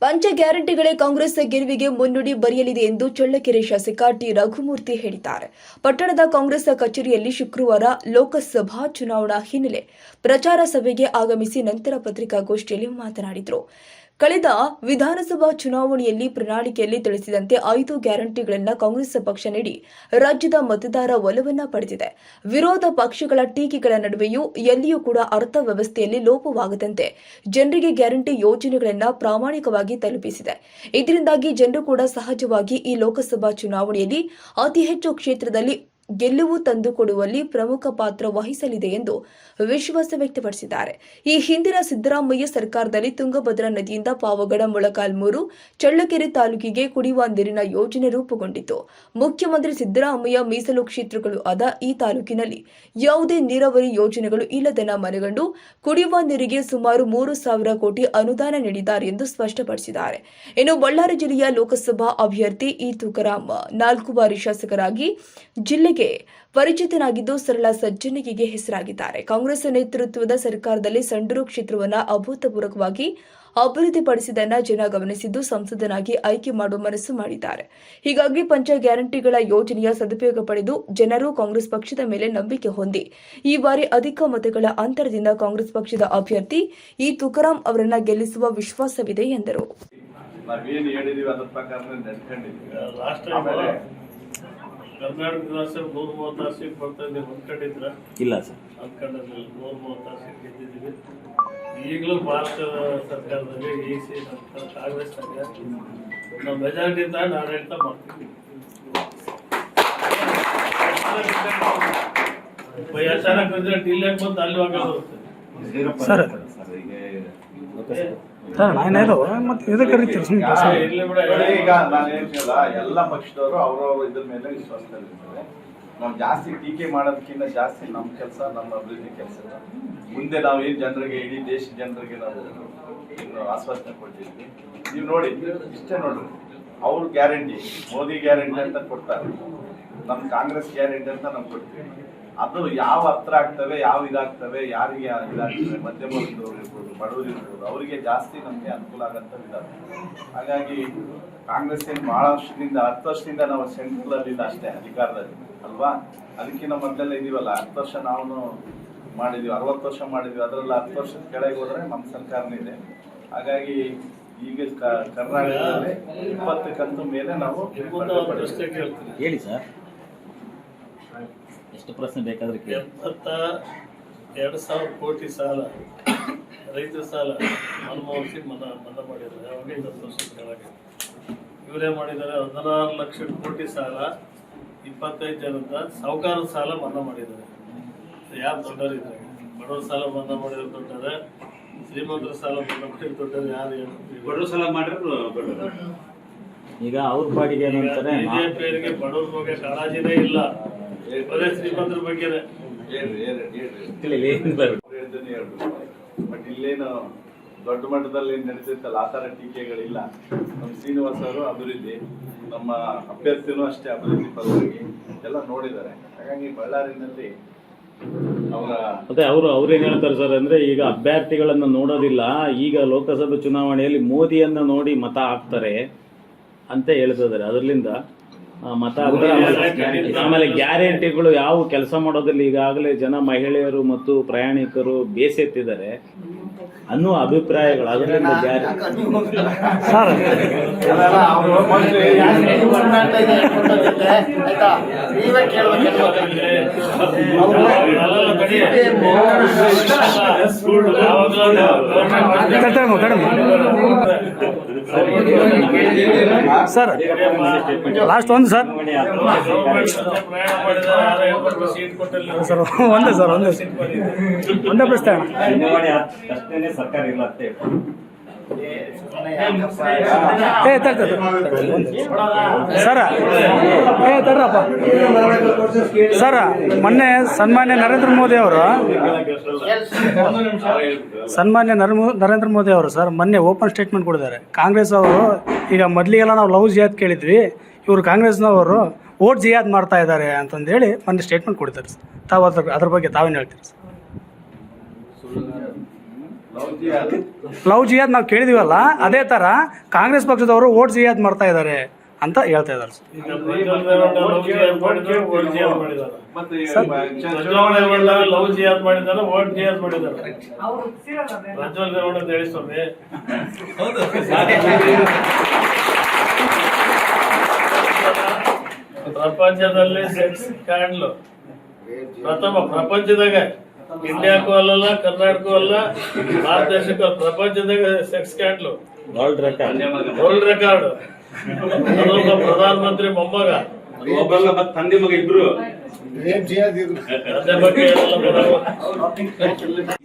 ಪಂಚ ಗ್ಯಾರಂಟಿಗಳೇ ಕಾಂಗ್ರೆಸ್ ಗೆಲುವಿಗೆ ಮುನ್ನುಡಿ ಬರೆಯಲಿದೆ ಎಂದು ಚಳ್ಳಕೆರೆ ಶಾಸಕ ಟಿ. ರಘುಮೂರ್ತಿ ಹೇಳಿದ್ದಾರೆ. ಪಟ್ಟಣದ ಕಾಂಗ್ರೆಸ್ ಕಚೇರಿಯಲ್ಲಿ ಶುಕ್ರವಾರ ಲೋಕಸಭಾ ಚುನಾವಣಾ ಹಿನ್ನೆಲೆ ಪ್ರಚಾರ ಸಭೆಗೆ ಆಗಮಿಸಿ ನಂತರ ಪತ್ರಿಕಾಗೋಷ್ಠಿಯಲ್ಲಿ ಮಾತನಾಡಿದರು. ಕಳೆದ ವಿಧಾನಸಭಾ ಚುನಾವಣೆಯಲ್ಲಿ ಪ್ರಣಾಳಿಕೆಯಲ್ಲಿ ತಿಳಿಸಿದಂತೆ ಐದು ಗ್ಯಾರಂಟಿಗಳನ್ನು ಕಾಂಗ್ರೆಸ್ ಪಕ್ಷ ನೀಡಿ ರಾಜ್ಯದ ಮತದಾರ ಒಲವನ್ನ ಪಡೆದಿದೆ. ವಿರೋಧ ಪಕ್ಷಗಳ ಟೀಕೆಗಳ ನಡುವೆಯೂ ಎಲ್ಲಿಯೂ ಕೂಡ ಅರ್ಥ ವ್ಯವಸ್ಥೆಯಲ್ಲಿ ಲೋಪವಾಗದಂತೆ ಜನರಿಗೆ ಗ್ಯಾರಂಟಿ ಯೋಜನೆಗಳನ್ನು ಪ್ರಾಮಾಣಿಕವಾಗಿ ತಲುಪಿಸಿದೆ. ಇದರಿಂದಾಗಿ ಜನರು ಕೂಡ ಸಹಜವಾಗಿ ಈ ಲೋಕಸಭಾ ಚುನಾವಣೆಯಲ್ಲಿ ಅತಿ ಹೆಚ್ಚು ಕ್ಷೇತ್ರದಲ್ಲಿ ಗೆಲುವು ತಂದುಕೊಡುವಲ್ಲಿ ಪ್ರಮುಖ ಪಾತ್ರ ವಹಿಸಲಿದೆ ಎಂದು ವಿಶ್ವಾಸ ವ್ಯಕ್ತಪಡಿಸಿದ್ದಾರೆ. ಈ ಹಿಂದಿನ ಸಿದ್ದರಾಮಯ್ಯ ಸರ್ಕಾರದಲ್ಲಿ ತುಂಗಭದ್ರಾ ನದಿಯಿಂದ ಪಾವಗಡ ಮೊಳಕಾಲ್ಮೂರು, ಚಳ್ಳಕೆರೆ ತಾಲೂಕಿಗೆ ಕುಡಿಯುವ ನೀರಿನ ಯೋಜನೆ ರೂಪುಗೊಂಡಿತು ಮುಖ್ಯಮಂತ್ರಿ ಸಿದ್ದರಾಮಯ್ಯ ಮೀಸಲು ಕ್ಷೇತ್ರಗಳು ಆದ ಈ ತಾಲೂಕಿನಲ್ಲಿ ಯಾವುದೇ ನೀರಾವರಿ ಯೋಜನೆಗಳು ಇಲ್ಲದನ್ನ ಮನಗಂಡು ಕುಡಿಯುವ ನೀರಿಗೆ ಸುಮಾರು ಮೂರು ಸಾವಿರ ಕೋಟಿ ಅನುದಾನ ನೀಡಿದ್ದಾರೆ ಎಂದು ಸ್ಪಷ್ಟಪಡಿಸಿದ್ದಾರೆ. ಇನ್ನು ಬಳ್ಳಾರಿ ಜಿಲ್ಲೆಯ ಲೋಕಸಭಾ ಅಭ್ಯರ್ಥಿ ಈ ತುಕರಾಮ್ ನಾಲ್ಕು ಬಾರಿ ಶಾಸಕರಾಗಿ ಜಿಲ್ಲೆಗೆ ಪರಿಚಿತನಾಗಿದ್ದು ಸರಳ ಸಜ್ಜನಿಕೆಗೆ ಹೆಸರಾಗಿದ್ದಾರೆ. ಕಾಂಗ್ರೆಸ್ ನೇತೃತ್ವದ ಸರ್ಕಾರದಲ್ಲಿ ಸಂಡೂರು ಕ್ಷೇತ್ರವನ್ನು ಅಭೂತಪೂರ್ವಕವಾಗಿ ಅಭಿವೃದ್ಧಿಪಡಿಸಿದನ್ನ ಜನ ಗಮನಿಸಿದ್ದು ಸಂಸದನಾಗಿ ಆಯ್ಕೆ ಮಾಡುವ ಮನಸ್ಸು ಮಾಡಿದ್ದಾರೆ. ಹೀಗಾಗಿ ಪಂಚ ಗ್ಯಾರಂಟಿಗಳ ಯೋಜನೆಯ ಸದುಪಯೋಗ ಪಡೆದು ಜನರು ಕಾಂಗ್ರೆಸ್ ಪಕ್ಷದ ಮೇಲೆ ನಂಬಿಕೆ ಹೊಂದಿ, ಈ ಬಾರಿ ಅಧಿಕ ಮತಗಳ ಅಂತರದಿಂದ ಕಾಂಗ್ರೆಸ್ ಪಕ್ಷದ ಅಭ್ಯರ್ಥಿ ಈ ತುಕಾರಾಂ ಅವರನ್ನ ಗೆಲ್ಲಿಸುವ ವಿಶ್ವಾಸವಿದೆ ಎಂದರು. ಕರ್ನಾಟಕ ರಾಜ್ಯದಲ್ಲಿ ನೂರ ಮೂವತ್ತಾರು ಸೀಟ್ ಬರ್ತಾ ಇದೆ ಅಂದ್ಕೊಂಡಿದ್ರ ಇಲ್ಲ ಸರ್. ಅಂದ್ಕೊಂಡಿದ್ದಿಲ್ಲ ನೂರ ಮೂವತ್ತಾರು ಸೀಟ್ ಗೆದ್ದಿದ್ದೀವಿ ಈಗಲೂ ಭಾರತ ಸರ್ಕಾರದಲ್ಲಿ ಈ ಸಿ ನಮ್ಮ ಕಾಂಗ್ರೆಸ್ನಾಗ ನಾವು ಮೆಜಾರಿಟಿಯಿಂದ ಆಡಳಿತ ಮಾಡ್ತೀವಿ ಅಚಾನಕ್ ರಿಸಲ್ಟ್ ಇಲ್ಲೇ ಬಂದು ಅಲ್ಲಿ ಹೋಗ ಬರುತ್ತೆ ಸರ್ ನಾನೇದು ಮತ್ತೆ ಇದಕ್ಕೆ ಕರಿತೀರಿ? ಸುಮ್ಮನೆ ಈಗ ನಾನು ಹೇಳ್ತಿಲ್ಲ ಎಲ್ಲ ಪಕ್ಷದವರು ಅವ್ರವ್ರ ಇದ್ರ ಮೇಲೆ ವಿಶ್ವಾಸದಲ್ಲಿರ್ತಾರೆ ನಾವು ಜಾಸ್ತಿ ಟೀಕೆ ಮಾಡೋದಕ್ಕಿಂತ ಜಾಸ್ತಿ ನಮ್ಮ ಕೆಲಸ ನಮ್ಮ ಅಭಿವೃದ್ಧಿ ಕೆಲಸ. ಮುಂದೆ ನಾವು ಏನ್ ಜನರಿಗೆ ಇಡೀ ದೇಶದ ಜನರಿಗೆ ನಾವು ಆಶ್ವಾಸನೆ ಕೊಟ್ಟಿದ್ವಿ. ನೀವು ನೋಡಿ ಇಷ್ಟೇ ನೋಡ್ರಿ ಅವ್ರ ಗ್ಯಾರಂಟಿ ಮೋದಿ ಗ್ಯಾರಂಟಿ ಅಂತ ಕೊಡ್ತಾರೆ. ನಮ್ ಕಾಂಗ್ರೆಸ್ ಗ್ಯಾರಂಟಿ ಅಂತ ನಾವು ಕೊಡ್ತೀವಿ. ಅದು ಯಾವ ಹತ್ರ ಆಗ್ತವೆ ಯಾವ ಇದಾಗ್ತವೆ ಯಾರಿಗೆ ಇದಾಗ್ತವೆ ಮಧ್ಯಮ ವರ್ಗದವ್ರು ಇರ್ಬೋದು ಬಡವರು ಇರ್ಬೋದು ಅವರಿಗೆ ಜಾಸ್ತಿ ನಮಗೆ ಅನುಕೂಲ ಆಗಂತ ಹಾಗಾಗಿ ಕಾಂಗ್ರೆಸ್ ಏನು ಬಹಳ ವರ್ಷದಿಂದ ಹತ್ತು ವರ್ಷದಿಂದ ನಾವು ಸೆಂಟ್ರಲ್ ಅಲ್ಲಿ ಅಷ್ಟೇ ಅಧಿಕಾರದಲ್ಲಿ ಅಲ್ವಾ? ಅದಕ್ಕಿಂತ ಮೊದಲೆಲ್ಲ ಇದೀವಲ್ಲ ಹತ್ತು ವರ್ಷ ನಾವು ಮಾಡಿದ್ವಿ ಅರವತ್ತು ವರ್ಷ ಮಾಡಿದ್ವಿ ಅದರಲ್ಲಿ ಹತ್ತು ವರ್ಷದ ಕೆಳಗೆ ಹೋದ್ರೆ ನಮ್ಮ ಸರ್ಕಾರನೇ ಇದೆ. ಹಾಗಾಗಿ ಈಗ ಕರ್ನಾಟಕದಲ್ಲಿ ಇಪ್ಪತ್ತು ಕಂತು ಮೇಲೆ ನಾವು ಹೇಳಿ ಸರ್. ಎಷ್ಟು ಪ್ರಶ್ನೆ ಬೇಕಾದ್ರೆ ಕೇಳಿ. ಎಪ್ಪತ್ತ ಎರಡು ಸಾವಿರ ಕೋಟಿ ಸಾಲ ರೈತರ ಸಾಲ ಮನಮೋಹನ್ ಸಿಂಗ್ ಮನ್ನಾ ಮನ್ನಾ ಮಾಡಿದ್ದಾರೆ. ಅವಾಗ ಇಪ್ಪತ್ತು ವರ್ಷದ ಕೆಳಗೆ ಇವರೇ ಮಾಡಿದ್ದಾರೆ ಹದಿನಾರು ಲಕ್ಷ ಕೋಟಿ ಸಾಲ ಇಪ್ಪತ್ತೈದು ಜನದ ಸಾವುಕಾರ ಸಾಲ ಮನ್ನಾ ಮಾಡಿದ್ದಾರೆ. ಯಾರು ದೊಡ್ಡವರಿದ್ದಾರೆ? ಬಡವರ ಸಾಲ ಮನ್ನಾ ಮಾಡಿದ್ರೆ ದೊಡ್ಡರೆ ಶ್ರೀಮಂತರ ಸಾಲ ಮನ್ನಾ ಮಾಡಿದ್ರೆ ದೊಡ್ಡರು ಯಾರು ಏನು ಬಡವ್ರ ಸಾಲ ಮಾಡಿದ್ರು ಈಗ ಅವ್ರ ಪಾಡಿಗೆ ಏನಂತಾರೆ ಬಡವ್ರ ಬಗ್ಗೆ ಕಾಳಜಿನೇ ಇಲ್ಲ. ಶ್ರೀಮಂತರ ಬಗ್ಗೆನೇ. ಬಟ್ ಇಲ್ಲೇನು ದೊಡ್ಡ ಮಟ್ಟದಲ್ಲಿ ಆತರ ಆ ಥರ ಟೀಕೆಗಳಿಲ್ಲ. ನಮ್ಮ ಶ್ರೀನಿವಾಸ ಅವರು ಅಭಿವೃದ್ಧಿ ನಮ್ಮ ಅಭ್ಯರ್ಥಿನೂ ಅಷ್ಟೇ ಅಭಿವೃದ್ಧಿ ಪರವಾಗಿ ಎಲ್ಲ ನೋಡಿದ್ದಾರೆ. ಹಾಗಾಗಿ ಬಳ್ಳಾರಿನಲ್ಲಿ ಅವರ ಮತ್ತೆ ಅವರು ಅವ್ರೇನ್ ಹೇಳ್ತಾರೆ ಸರ್ ಅಂದ್ರೆ ಈಗ ಅಭ್ಯರ್ಥಿಗಳನ್ನ ನೋಡೋದಿಲ್ಲ ಈಗ ಲೋಕಸಭೆ ಚುನಾವಣೆಯಲ್ಲಿ ಮೋದಿಯನ್ನ ನೋಡಿ ಮತ ಹಾಕ್ತಾರೆ ಅಂತ ಹೇಳ್ತಿದ್ದಾರೆ ಅದರಿಂದ ಮತ ಆಮೇಲೆ ಗ್ಯಾರಂಟಿಗಳು ಯಾವ ಕೆಲಸ ಮಾಡೋದಿಲ್ಲ ಈಗಾಗಲೇ ಜನ ಮಹಿಳೆಯರು ಮತ್ತು ಪ್ರಯಾಣಿಕರು ಬೇಸೆತ್ತಿದ್ದಾರೆ. ಅನ್ನುವ ಅಭಿಪ್ರಾಯಗಳು ಅದರಿಂದ ಜಾರಿ. ಸರ್. ಸರ್ ಲಾಸ್ಟ್ ಒಂದು ಸರ್. ಪ್ರಯಾಣ ಮಾಡಿದ ಸೀಟ್ ಕೊಟ್ಟಲ್ಲಿ ಸರ್ ಒಂದೇ ಸರ್ ಒಂದೇ. ಒಂದೇ ಪ್ರಶ್ನೆ. ಅಷ್ಟೇನೆ ಸರ್ಕಾರ ಇಲ್ಲ ಅಂತ ಸರ, ಏ ತರ್ರಪ್ಪ ಸರ, ಮೊನ್ನೆ ಸನ್ಮಾನ್ಯ ನರೇಂದ್ರ ಮೋದಿ ಅವರು, ಸನ್ಮಾನ್ಯ ನರೇಂದ್ರ ಮೋದಿ ಅವರು, ಸರ್, ಮೊನ್ನೆ ಓಪನ್ ಸ್ಟೇಟ್ಮೆಂಟ್ ಕೊಡಿದ್ದಾರೆ ಕಾಂಗ್ರೆಸ್ ಅವರು, ಈಗ ಮೊದಲಿಗೆಲ್ಲ ನಾವು ಲವ್ ಜಿಯಾದ್ ಕೇಳಿದ್ವಿ, ಇವರು ಕಾಂಗ್ರೆಸ್ನವರು ಓಟ್ ಜಿಯಾದ್ ಮಾಡ್ತಾ ಇದ್ದಾರೆ ಅಂತಂದೇಳಿ ಮೊನ್ನೆ ಸ್ಟೇಟ್ಮೆಂಟ್ ಕೊಡ್ತಾರೆ, ಸರ್. ತಾವು ಅದ್ರ ಅದ್ರ ಬಗ್ಗೆ ತಾವೇನು ಹೇಳ್ತೀರಿ, ಸರ್? ಲವ್ ಜಿಯಾದ್ ನಾವು ಕೇಳಿದೀವಲ್ಲ ಅದೇ ತರ ಕಾಂಗ್ರೆಸ್ ಪಕ್ಷದವರು ಓಟ್ ಜಿಯಾದ್ ಮಾಡ್ತಾ ಇದ್ದಾರೆ ಅಂತ ಹೇಳ್ತಾ ಇದ್ದಾರೆ ಪ್ರಪಂಚದಲ್ಲಿ ಸೆಕ್ಸ್ ಕ್ಯಾಂಡ್ಲು ಪ್ರಥಮ ಪ್ರಪಂಚದಾಗ. ಇಂಡಿಯಾಕ್ಕೂ ಅಲ್ಲಲ್ಲ ಕರ್ನಾಟಕ ಅಲ್ಲ ಭಾರತ ದೇಶಕ್ಕೂ ಪ್ರಪಂಚದಾಗ ಸೆಕ್ಸ್ ಕ್ಯಾಂಡ್ಲು ವರ್ಲ್ಡ್ ರೆಕಾರ್ಡ್ ವರ್ಲ್ಡ್ ರೆಕಾರ್ಡ್ ಅದೊಬ್ಬ ಪ್ರಧಾನಮಂತ್ರಿ ಮೊಮ್ಮಗ. ಒಬ್ಬರಲ್ಲ ಮತ್ತೆ ತಂದೆ ಮಗ ಇಬ್ರು.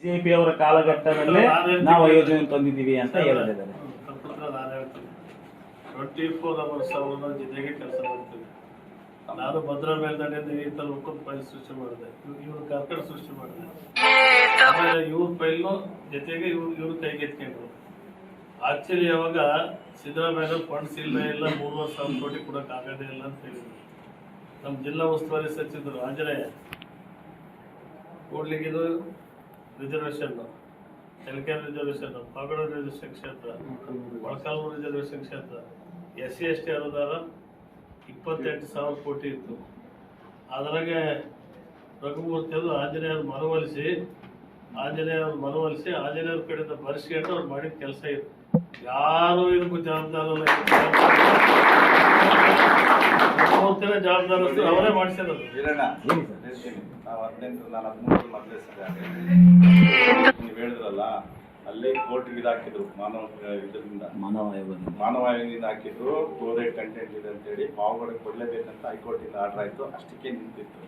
ಬಿಜೆಪಿ ಅವರ ಕಾಲಘಟ್ಟದಲ್ಲೇ ನಾವು ಯೋಜನೆ ತಂದಿದ್ದೀವಿ ಅಂತ ಹೇಳಿದ್ದಾರೆ. ಟ್ವೆಂಟಿ ಫೋರ್ ಅವರ್ಸ್ ಅವರ ಜೊತೆಗೆ ಕೆಲಸ ಮಾಡ್ತೀವಿ. ನಾನು ಭದ್ರಾ ಮೇಲ್ದಂಡೆಯಿಂದ ಈ ತಾಲೂಕು ಫೈಲ್ ಸೃಷ್ಟಿ ಮಾಡಿದೆ. ಇವ್ರು ಕರ್ಕಡ ಸೃಷ್ಟಿ ಮಾಡಿದೆ. ಆಮೇಲೆ ಇವ್ರ ಫೈಲ್ನು ಜೊತೆಗೆ ಇವ್ರು ಇವ್ರು ಕೈಗೆತ್ಕೊಂಡ್ರು ಆಕ್ಚುಲಿ ಯಾವಾಗ ಸಿದ್ದರಾಮಯ್ಯ ಫಂಡ್ಸ್ ಇಲ್ಲ ಇಲ್ಲ ಮೂರುವರೆ ಸಾವಿರ ಕೋಟಿ ಕೊಡಕ್ ಆಗದೇ ಇಲ್ಲ ಅಂತ ಹೇಳಿದ್ರು. ನಮ್ಮ ಜಿಲ್ಲಾ ಉಸ್ತುವಾರಿ ಸಚಿವರು ಆಂಜನೇಯ ಕೂಡ್ಲಿಗಿದು ರಿಸರ್ವೇಷನ್ ಎಲ್ಕೆನ್ ರಿಸರ್ವೇಷನ್ ಪಾಗಡ ರಿಸರ್ವೇಷನ್ ಕ್ಷೇತ್ರ ಮೊಳಕಾಲ್ಮೂರು ರಿಸರ್ವೇಷನ್ ಕ್ಷೇತ್ರ. ಎಸ್ ಸಿ ಎಸ್ ಟಿ ಅನುದಾನ ಇಪ್ಪತ್ತೆಂಟು ಸಾವಿರ ಕೋಟಿ ಇತ್ತು. ಅದರಾಗೆ ರಘುಮೂರ್ತಿ ಅದು ಆಂಜನೇಯರು ಮನವೊಲಿಸಿ ಆಂಜನೇಯರು ಮನವೊಲಿಸಿ ಆಂಜನೇಯರ ಕಡೆಯಿಂದ ಬರ್ಸ್ಕೊಂಡು ಅವ್ರು ಮಾಡಿದ ಕೆಲಸ ಇತ್ತು ಯಾರು ಇದಕ್ಕೂ ಜವಾಬ್ದಾರ ಜವಾಬ್ದಾರಿ ಜವಾಬ್ದಾರಸ್ಥರು ಅವರೇ ಮಾಡಿಸಿದ್ರು. ನಾವು ಹದಿನೆಂಟು ನಾನು ಹದಿಮೂರು. ನೀವು ಹೇಳಿದ್ರಲ್ಲ ಅಲ್ಲೇ ಕೋರ್ಟ್ಗೆ ಇದು ಹಾಕಿದ್ರು ಮಾನವ ಇದರಿಂದ. ಮಾನವ ಆಯೋಗದಿಂದ. ಮಾನವ ಆಯೋಗದಿಂದ ಹಾಕಿದ್ರು ಕ್ಲೋರೈಡ್ ಕಂಟೆಂಟ್ ಇದೆ ಅಂತೇಳಿ ಮಾವುಗಳಿಗೆ ಕೊಡ್ಲೇಬೇಕಂತ ಹೈಕೋರ್ಟಿಂದ ಆರ್ಡರ್ ಆಯ್ತು ಅಷ್ಟಕ್ಕೆ ನಿಂತಿತ್ತು.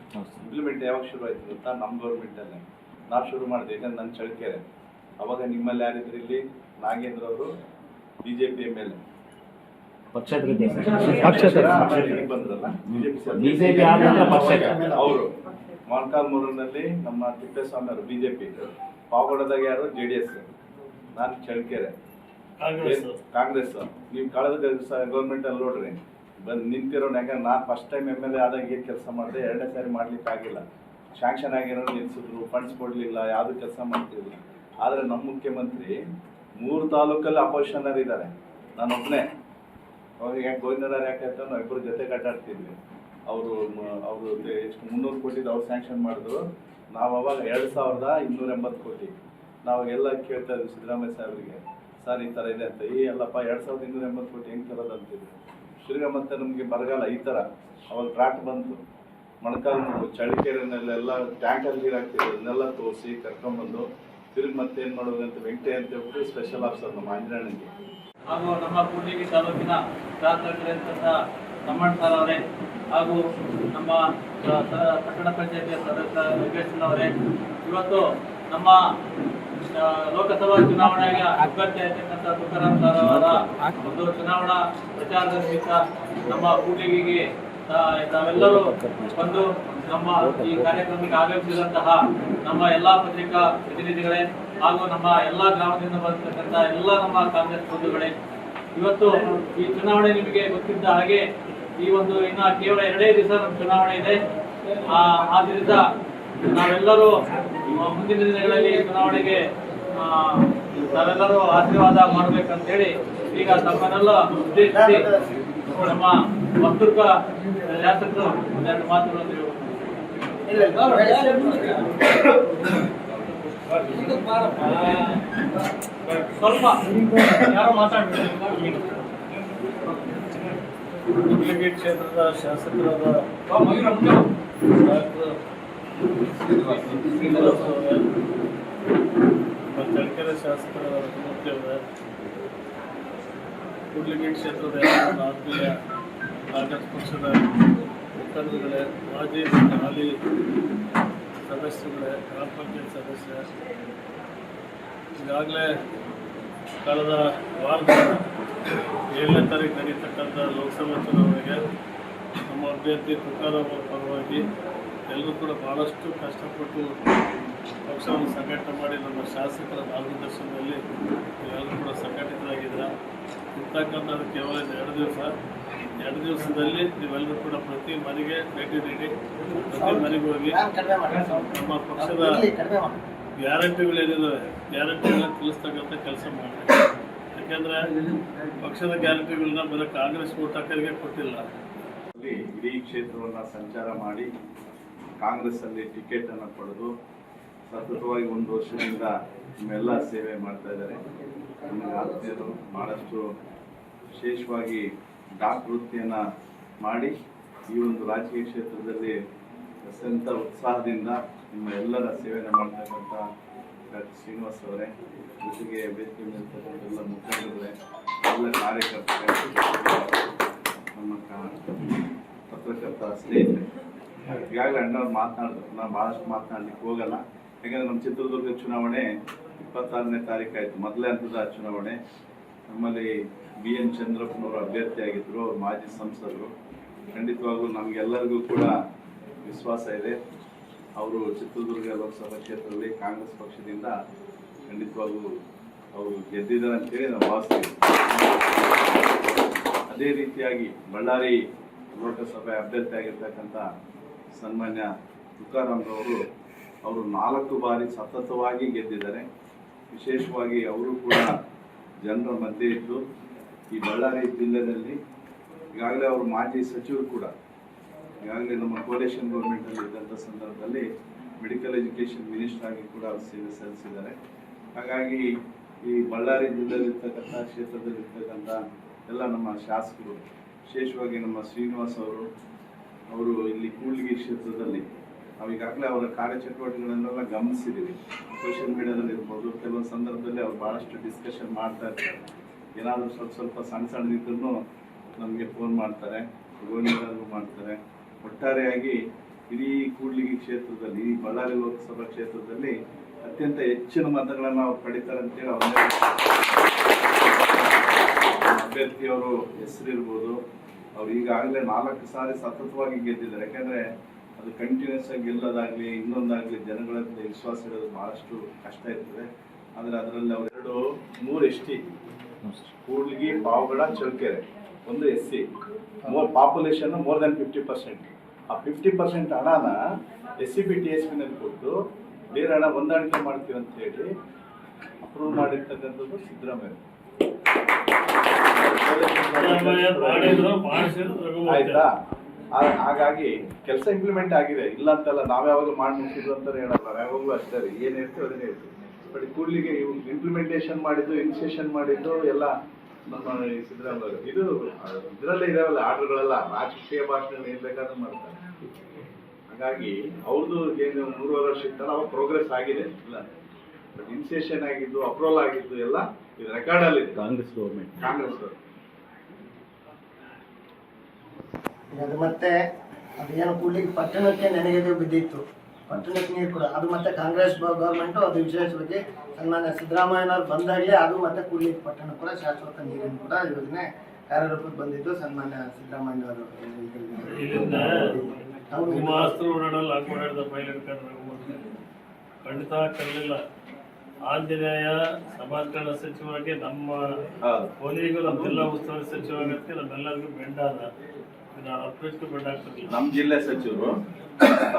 ಇಂಪ್ಲಿಮೆಂಟ್ ಯಾವಾಗ ಶುರು ಆಯ್ತು ಗೊತ್ತಾ? ನಮ್ಮ ಗೌರ್ಮೆಂಟಲ್ಲೇ ನಾವು ಶುರು ಮಾಡಿದೆ ಯಾಕಂದ್ರೆ ನನ್ನ ಚಳಕೆರೆ. ಅವಾಗ ನಿಮ್ಮಲ್ಲಿ ಯಾರಿದ್ರು ಇಲ್ಲಿ? ನಾಗೇಂದ್ರ ಅವರು B J P M L A. ಬಂದ್ರಲ್ಲ? ಬಿಜೆಪಿ. ಅವರು. ಮೊಳಕಾಲ್ಮೂರಿನಲ್ಲಿ ನಮ್ಮ ತಿಪ್ಪೇಸ್ವಾಮಿ ಅವರು ಬಿಜೆಪಿ ಪಾವಗಡದಾಗ ಯಾರು? ಜೆ ಡಿ ಎಸ್ ನಾನು ಚಳ್ಳಕೆರೆ ಕಾಂಗ್ರೆಸ್ ಕಾಂಗ್ರೆಸ್ ನೀವು ಕಳೆದ ಗೌರ್ಮೆಂಟ್ ಅಲ್ಲಿ ನೋಡ್ರಿ ಬಂದು ನಿಂತಿರೋ ಯಾಕಂದ್ರೆ ನಾನು first time M L A ಆದಾಗ ಏನು ಕೆಲಸ ಮಾಡಿದೆ ಎರಡನೇ ಸಾರಿ ಮಾಡ್ಲಿಕ್ಕೆ ಆಗಿಲ್ಲ. ಶಾಂಕ್ಷನ್ ಆಗಿರೋ ನಿಲ್ಸಿದ್ರು ಫಂಡ್ಸ್ ಕೊಡ್ಲಿಲ್ಲ ಯಾವುದು ಕೆಲಸ ಮಾಡ್ತಿದ್ರು. ಆದ್ರೆ ನಮ್ಮ ಮುಖ್ಯಮಂತ್ರಿ ಮೂರು ತಾಲೂಕಲ್ಲಿ ಅಪೋಸಿಷನರ್ ಇದ್ದಾರೆ ನಾನು ಒಬ್ಬನೇ ಅವಾಗ ಯಾಕೆ ಯಾಕೆ ಅಂತ ನಾವು ಇಬ್ಬರು ಜೊತೆ ಕಟ್ಟಾಡ್ತಿದ್ವಿ. ಅವರು ಅವರು ಎಷ್ಟು ಮುನ್ನೂರು ಕೋಟಿದು ಅವ್ರು ಸ್ಯಾಂಕ್ಷನ್ ಮಾಡಿದ್ರು. ನಾವು ಅವಾಗ ಎರಡು ಸಾವಿರದ ಇನ್ನೂರ ಎಂಬತ್ತು ಕೋಟಿ. ನಾವು ಎಲ್ಲ ಕೇಳ್ತಾ ಇದ್ವಿ ಸಿದ್ದರಾಮಯ್ಯ ಸಾಹೇಬರಿಗೆ, ಸರ್, ಈ ಥರ ಇದೆ ಅಂತ. ಈ ಎಲ್ಲಪ್ಪ ಎರಡು ಸಾವಿರದ ಇನ್ನೂರ ಎಂಬತ್ತು ಕೋಟಿ ಹೆಂಗೆ ತರೋದು ಅಂತಿದ್ರು? ಮತ್ತೆ ನಮಗೆ ಬರಗಾಲ ಈ ಥರ. ಅವಾಗ ಡ್ರಾಟ್ ಬಂತು. ಮೊಣಕಾಲು ಚಳಿಕೆರೆನಲ್ಲೆಲ್ಲ ಟ್ಯಾಂಕಲ್ಲಿ ನೀರು ಹಾಕ್ತಿದ್ರು. ಅದನ್ನೆಲ್ಲ ತೋರಿಸಿ ಕರ್ಕೊಂಡ್ಬಂದು ತಿರುಗಿ ಮತ್ತೆ ಏನು ಮಾಡೋದು ಅಂತ ವೆಂಕಟೇ ಅಂತ ಹೇಳ್ಬಿಟ್ಟು ಸ್ಪೆಷಲ್ ಆಫೀಸರ್ ನಮ್ಮ ಆಂಜನೇಯನಿಗೆ. ಹಾಗೂ ನಮ್ಮ ಕೂಡ್ಲಿಗಿ ತಾಲೂಕಿನ ಶಾಸಕರಂತಹ ತಮ್ಮಣ್ಣ ಸರ್ ಅವರೇ, ಹಾಗೂ ನಮ್ಮ ಪಟ್ಟಣ ಪಂಚಾಯತಿಯ ಸದಸ್ಯ ಯೋಗೇಶ್ವರವರೇ ಇವತ್ತು ನಮ್ಮ ಲೋಕಸಭಾ ಚುನಾವಣೆಗೆ ಅಭ್ಯರ್ಥಿ ಆಗಿರ್ತಕ್ಕಂಥ ತುಕಾರಾಮ್ ಸರ್ ಅವರ ಒಂದು ಚುನಾವಣಾ ಪ್ರಚಾರದ ನಿಮಿತ್ತ ನಮ್ಮ ಕೂಡ್ಲಿಗಿಗೆ ತಾ- ತಾವೆಲ್ಲರೂ ಬಂದು ನಮ್ಮ ಈ ಕಾರ್ಯಕ್ರಮಕ್ಕೆ ಆಗಮಿಸಿದಂತಹ ನಮ್ಮ ಎಲ್ಲಾ ಪತ್ರಿಕಾ ಪ್ರತಿನಿಧಿಗಳೇ ಹಾಗೂ ನಮ್ಮ ಎಲ್ಲಾ ಗ್ರಾಮದಿಂದ ಬಂದಿರತಕ್ಕಂಥ ಎಲ್ಲ ನಮ್ಮ ಕಾಂಗ್ರೆಸ್ ಬಂಧುಗಳೇ, ಇವತ್ತು ಈ ಚುನಾವಣೆ ನಿಮಗೆ ಗೊತ್ತಿದ್ದ ಹಾಗೆ ಈ ಒಂದು ಇನ್ನ ಕೇವಲ ಎರಡೇ ದಿವಸ ನಮ್ಮ ಚುನಾವಣೆ ಇದೆ. ಆದ್ರಿಂದ ನಾವೆಲ್ಲರೂ ಮುಂದಿನ ದಿನಗಳಲ್ಲಿ ಚುನಾವಣೆಗೆ ಆ, ನಾವೆಲ್ಲರೂ ಆಶೀರ್ವಾದ ಮಾಡ್ಬೇಕಂತೇಳಿ ಈಗ ತಮ್ಮನ್ನೆಲ್ಲ ಉದ್ದೇಶಿಸಿ ನಮ್ಮ ವರ್ತುರ್ಗ ಶಾಸಕರು ಒಂದೆರಡು ಮಾತುಗಳನ್ನು ಹೇಳ್ಬೇಕು. ಸ್ವಲ್ಪ ಯಾರೋ ಮಾತಾಡ್ಬೇಕು ಹುಬ್ಳಿಗಿ ಕ್ಷೇತ್ರದ ಶಾಸಕರಾದ ಡಾಕ್ಟರ್ ಶ್ರೀನಿವಾಸ ಅವರೇ, ನಮ್ಮ ಚಳ್ಳಕೆರೆ ರಘುಮೂರ್ತಿ ಅವರೇ ಕೂಡ್ಲಿಗಿ ಕ್ಷೇತ್ರದ ಆತ್ಮೀಯ ಕಾಂಗ್ರೆಸ್ ಪಕ್ಷದ ಮುಖಂಡರುಗಳೇ, ಮಾಜಿ ಹಾಲಿ ಸದಸ್ಯರುಗಳೇ, ಗ್ರಾಮ ಪಂಚಾಯತ್ ಸದಸ್ಯ ಈಗಾಗಲೇ ಕಳೆದ ವಾರದ ಏಳನೇ ತಾರೀಕು ನಡೀತಕ್ಕಂಥ ಲೋಕಸಭಾ ಚುನಾವಣೆಗೆ ನಮ್ಮ ಅಭ್ಯರ್ಥಿ ತುಕಾರಾಮ್ ಅವರ ಪರವಾಗಿ ಎಲ್ಲರೂ ಕೂಡ ಭಾಳಷ್ಟು ಕಷ್ಟಪಟ್ಟು ಪಕ್ಷವನ್ನು ಸಂಘಟನೆ ಮಾಡಿ ನಮ್ಮ ಶಾಸಕರ ಮಾರ್ಗದರ್ಶನದಲ್ಲಿ ಎಲ್ಲರೂ ಕೂಡ ಸಂಘಟಿತರಾಗಿದ್ದೀರಾ? ಇರ್ತಕ್ಕಂಥದ್ದು ಕೇವಲ ಎರಡು ದಿವಸ. ಎರಡು ದಿವಸದಲ್ಲಿ ನೀವೆಲ್ಲರೂ ಕೂಡ ಪ್ರತಿ ಮನೆಗೆ ಭೇಟಿ ನೀಡಿ ಪ್ರತಿ ಮನೆಗೆ ಹೋಗಿ ನಮ್ಮ ಪಕ್ಷದ ಗ್ಯಾರಂಟಿಗಳು ಏನಿದಾವೆ ಗ್ಯಾರಂಟಿಗಳನ್ನ ತಿಳಿಸ್ತಕ್ಕಂಥ ಕೆಲಸ ಮಾಡಿ. ಯಾಕೆಂದ್ರೆ ಪಕ್ಷದ ಗ್ಯಾರಂಟಿಗಳನ್ನ ಬರೀ ಕಾಂಗ್ರೆಸ್ ಓಟ್ ಹಾಕೋರಿಗೆ ಕೊಟ್ಟಿಲ್ಲ. ಅಲ್ಲಿ ಇಡೀ ಕ್ಷೇತ್ರವನ್ನ ಸಂಚಾರ ಮಾಡಿ ಕಾಂಗ್ರೆಸ್ ಅಲ್ಲಿ ಟಿಕೆಟ್ ಅನ್ನು ಪಡೆದು ಸತತವಾಗಿ ಒಂದು ವರ್ಷದಿಂದ ನಿಮ್ಮೆಲ್ಲ ಸೇವೆ ಮಾಡ್ತಾ ಇದ್ದಾರೆ. ನಮಗೆ ಆತ್ಮೀಯರು ಬಹಳಷ್ಟು ವಿಶೇಷವಾಗಿ ಡಾಕ್ ವೃತ್ತಿಯನ್ನು ಮಾಡಿ ಈ ಒಂದು ರಾಜಕೀಯ ಕ್ಷೇತ್ರದಲ್ಲಿ ಅತ್ಯಂತ ಉತ್ಸಾಹದಿಂದ ನಿಮ್ಮ ಎಲ್ಲರ ಸೇವೆಯನ್ನು ಮಾಡ್ತಕ್ಕಂಥ ಡಾಕ್ಟರ್ ಶ್ರೀನಿವಾಸ್ ಅವರೇ, ಜೊತೆಗೆ ವೇದಿಕೆ ಮೇಲಿರ್ತಕ್ಕಂಥ ಎಲ್ಲ ಮುಖಂಡರುಗಳೇ, ಎಲ್ಲ ಕಾರ್ಯಕರ್ತರೇ ನಮ್ಮ ಪತ್ರಕರ್ತ ಸ್ನೇಹಿತರೆ. ಈಗಾಗಲೇ ಅಣ್ಣವ್ರು ಮಾತನಾಡಿದ್ರು ನಾನು ಭಾಳಷ್ಟು ಮಾತನಾಡಲಿಕ್ಕೆ ಹೋಗಲ್ಲ. ಯಾಕಂದ್ರೆ ನಮ್ಮ ಚಿತ್ರದುರ್ಗ ಚುನಾವಣೆ ಇಪ್ಪತ್ತಾರನೇ ತಾರೀಕು ಆಯಿತು. ಮೊದಲೇ ಹಂತದ ಚುನಾವಣೆ. ನಮ್ಮಲ್ಲಿ ಬಿ ಎನ್ ಚಂದ್ರಪ್ಪನವರು ಅಭ್ಯರ್ಥಿಯಾಗಿದ್ದರು ಮಾಜಿ ಸಂಸದರು. ಖಂಡಿತವಾಗ್ಲೂ ನಮಗೆಲ್ಲರಿಗೂ ಕೂಡ ವಿಶ್ವಾಸ ಇದೆ. ಅವರು ಚಿತ್ರದುರ್ಗ ಲೋಕಸಭಾ ಕ್ಷೇತ್ರದಲ್ಲಿ ಕಾಂಗ್ರೆಸ್ ಪಕ್ಷದಿಂದ ಖಂಡಿತವಾಗ್ಲೂ ಅವರು ಗೆದ್ದಿದ್ದಾರೆ ಅಂತೇಳಿ ನಾವು ಭಾವಿಸ್ತೀವಿ. ಅದೇ ರೀತಿಯಾಗಿ ಬಳ್ಳಾರಿ ಲೋಕಸಭೆ ಅಭ್ಯರ್ಥಿ ಆಗಿರ್ತಕ್ಕಂಥ ಸನ್ಮಾನ್ಯ ತುಕಾರಾಮ್ ಅವರು ನಾಲ್ಕು ಬಾರಿ ಸತತವಾಗಿ ಗೆದ್ದಿದ್ದಾರೆ. ವಿಶೇಷವಾಗಿ ಅವರು ಕೂಡ ಜನರ ಮಧ್ಯೆ ಇದ್ದು, ಈ ಬಳ್ಳಾರಿ ಜಿಲ್ಲೆಯಲ್ಲಿ ಈಗಾಗಲೇ ಅವರು ಮಾಜಿ ಸಚಿವರು ಕೂಡ, ಈಗಾಗಲೇ ನಮ್ಮ ಕೋಲೇಷನ್ ಗೌರ್ಮೆಂಟಲ್ಲಿ ಇದ್ದಂಥ ಸಂದರ್ಭದಲ್ಲಿ ಮೆಡಿಕಲ್ ಎಜುಕೇಷನ್ ಮಿನಿಸ್ಟರ್ ಆಗಿ ಕೂಡ ಅವರು ಸೇವೆ ಸಲ್ಲಿಸಿದ್ದಾರೆ. ಹಾಗಾಗಿ ಈ ಬಳ್ಳಾರಿ ಜಿಲ್ಲೆಯಲ್ಲಿರ್ತಕ್ಕಂಥ, ಕ್ಷೇತ್ರದಲ್ಲಿರ್ತಕ್ಕಂಥ ಎಲ್ಲ ನಮ್ಮ ಶಾಸಕರು, ವಿಶೇಷವಾಗಿ ನಮ್ಮ ಶ್ರೀನಿವಾಸ್ ಅವರು ಅವರು ಇಲ್ಲಿ ಕೂಡ್ಲಿಗಿ ಕ್ಷೇತ್ರದಲ್ಲಿ ನಾವು ಈಗಾಗಲೇ ಅವರ ಕಾರ್ಯಚಟುವಟಿಕೆಗಳನ್ನೆಲ್ಲ ಗಮನಿಸಿದ್ದೀವಿ. ಸೋಷಿಯಲ್ ಮೀಡಿಯಾದಲ್ಲಿ ಇರ್ಬೋದು ಕೆಲವೊಂದು ಸಂದರ್ಭದಲ್ಲಿ ಅವ್ರು ಭಾಳಷ್ಟು ಡಿಸ್ಕಷನ್ ಮಾಡ್ತಾ ಇರ್ತಾರೆ. ಏನಾದರೂ ಸ್ವಲ್ಪ ಸ್ವಲ್ಪ ಸಣ್ಣ ಸಣ್ಣದಿದ್ರೂ ನಮಗೆ ಫೋನ್ ಮಾಡ್ತಾರೆ ಗೋವಿಂದರಾಜು ಮಾಡ್ತಾರೆ. ಒಟ್ಟಾರೆಯಾಗಿ ಇಡೀ ಕೂಡ್ಲಿಗಿ ಕ್ಷೇತ್ರದಲ್ಲಿ ಈ ಬಳ್ಳಾರಿ ಲೋಕಸಭಾ ಕ್ಷೇತ್ರದಲ್ಲಿ ಅತ್ಯಂತ ಹೆಚ್ಚಿನ ಮತಗಳನ್ನು ಅವ್ರು ಪಡಿತಾರೆ ಅಂತೇಳಿ ಅವ್ರ ಅಭ್ಯರ್ಥಿಯವರು ಹೆಸರಿರ್ಬೋದು. ಅವ್ರು ಈಗಾಗಲೇ ನಾಲ್ಕು ಸಾರಿ ಸತತವಾಗಿ ಗೆದ್ದಿದ್ದಾರೆ. ಯಾಕಂದ್ರೆ ಅದು ಕಂಟಿನ್ಯೂಸ್ ಆಗಿ ಇಲ್ಲದಾಗ್ಲಿ ಇನ್ನೊಂದಾಗ್ಲಿ ಜನಗಳಲ್ಲಿ ವಿಶ್ವಾಸ ಇಡೋದು ಬಹಳಷ್ಟು ಕಷ್ಟ ಇರ್ತದೆ. ಆದರೆ ಅದರಲ್ಲಿ ಅವೆರಡು ಎರಡು ಮೂರು ಎಸ್ ಟಿ ಕೂಡ್ಲಿಗಿ ಪಾವಗಡ ಚಳ್ಕೆರೆ ಒಂದು S C. More population more than fifty percent ಆ ಫಿಫ್ಟಿ ಪರ್ಸೆಂಟ್ ಹಣನ S C B T S ಪಿನಲ್ಲಿ ಕೊಟ್ಟು ಬೇರೆ ಹಣ ಹೊಂದಾಣಿಕೆ ಮಾಡ್ತೀವಿ ಅಂತ ಹೇಳಿ ಅಪ್ರೂವ್ ಮಾಡಿರ್ತಕ್ಕಂಥದ್ದು ಸಿದ್ದರಾಮಯ್ಯ. ಆಯ್ತಾ? ಹಾಗಾಗಿ ಕೆಲಸ ಇಂಪ್ಲಿಮೆಂಟ್ ಆಗಿದೆ. ಇಲ್ಲ ಅಂತಲ್ಲ ನಾವ್ ಯಾವಾಗಲೂ ಮಾಡಿ ಮುಗಿಸಿದ್ರು ಅಂತ ಹೇಳಲ್ಲ. ಯಾವಾಗಲೂ ಅಷ್ಟೇ ರೀ. ಏನ್ ಹೇಳ್ತೀವಿ ಅದನ್ನೇ ಹೇಳ್ತೀವಿ. ಬಟ್ ಕೂಡ್ಲಿಗೆ ಇಂಪ್ಲಿಮೆಂಟೇಷನ್ ಮಾಡಿದ್ದು ಇನಿಷಿಯೇಷನ್ ಮಾಡಿದ್ದು ಎಲ್ಲ ನಮ್ಮ ಸಿದ್ದರಾಮಯ್ಯ ಇದು ಇದರಲ್ಲೇ ಇದಾವಲ್ಲ ಆರ್ಡರ್ಗಳೆಲ್ಲ. ರಾಜಕೀಯ ಭಾಷಣ ಏನ್ ಬೇಕಾದ್ರೂ ಮಾಡ್ತಾರೆ. ಹಾಗಾಗಿ ಅವ್ರದ್ದು ಏನು ಮೂರುವರೆ ವರ್ಷ ಇತ್ತಲ್ಲ ಅವಾಗ ಪ್ರೋಗ್ರೆಸ್ ಆಗಿದೆ. ಇಲ್ಲ. ಬಟ್ ಇನಿಷಿಯೇಷನ್ ಆಗಿದ್ದು ಅಪ್ರೂವಲ್ ಆಗಿದ್ದು ಎಲ್ಲ ಇದು ರೆಕಾರ್ಡ್ ಅಲ್ಲಿ ಕಾಂಗ್ರೆಸ್ ಗೌರ್ಮೆಂಟ್ ಕಾಂಗ್ರೆಸ್ ಅದು ಮತ್ತೆ ಅದೇನು ಕೂಡ್ಲಿಕ್ಕೆ ಪಟ್ಟಣಕ್ಕೆ ನೆನೆಗೆದು ಬಿದ್ದಿತ್ತು. ಪಟ್ಟಣಕ್ಕೆ ನೀರು ಕೂಡ. ಅದು ಮತ್ತೆ ಕಾಂಗ್ರೆಸ್ ಗೌರ್ಮೆಂಟು ಅದು ವಿಶೇಷವಾಗಿ ಸನ್ಮಾನ್ಯ ಸಿದ್ದರಾಮಯ್ಯನವ್ರು ಬಂದಾಗಲೇ ಅದು ಮತ್ತೆ ಕೂಡ್ಲಿಕ್ಕೆ ಪಟ್ಟಣ ಕೂಡ ಶಾಶ್ವತ ನೀರಿನ ಕೂಡ ಯೋಜನೆ ಕಾರ್ಯರೂಪಕ್ಕೆ ಬಂದಿದ್ದು ಸನ್ಮಾನ್ಯ ಸಿದ್ದರಾಮಯ್ಯನವರು ಖಂಡಿತ ಕಲ್ಲಿಲ್ಲ ಆಂಜನೇಯ ಸಮಾಜಕರಣ ಸಚಿವರಾಗಿ ನಮ್ಮ ಹೌದು. ಕೊನೆಗೂ ನಮ್ಮ ಜಿಲ್ಲಾ ಉಸ್ತುವಾರಿ ಸಚಿವರಾಗಕ್ಕೆ ನಮ್ಮೆಲ್ಲರಿಗೂ ಬೆಂಡಾದ ನಮ್ಮ ಜಿಲ್ಲೆ ಸಚಿವರು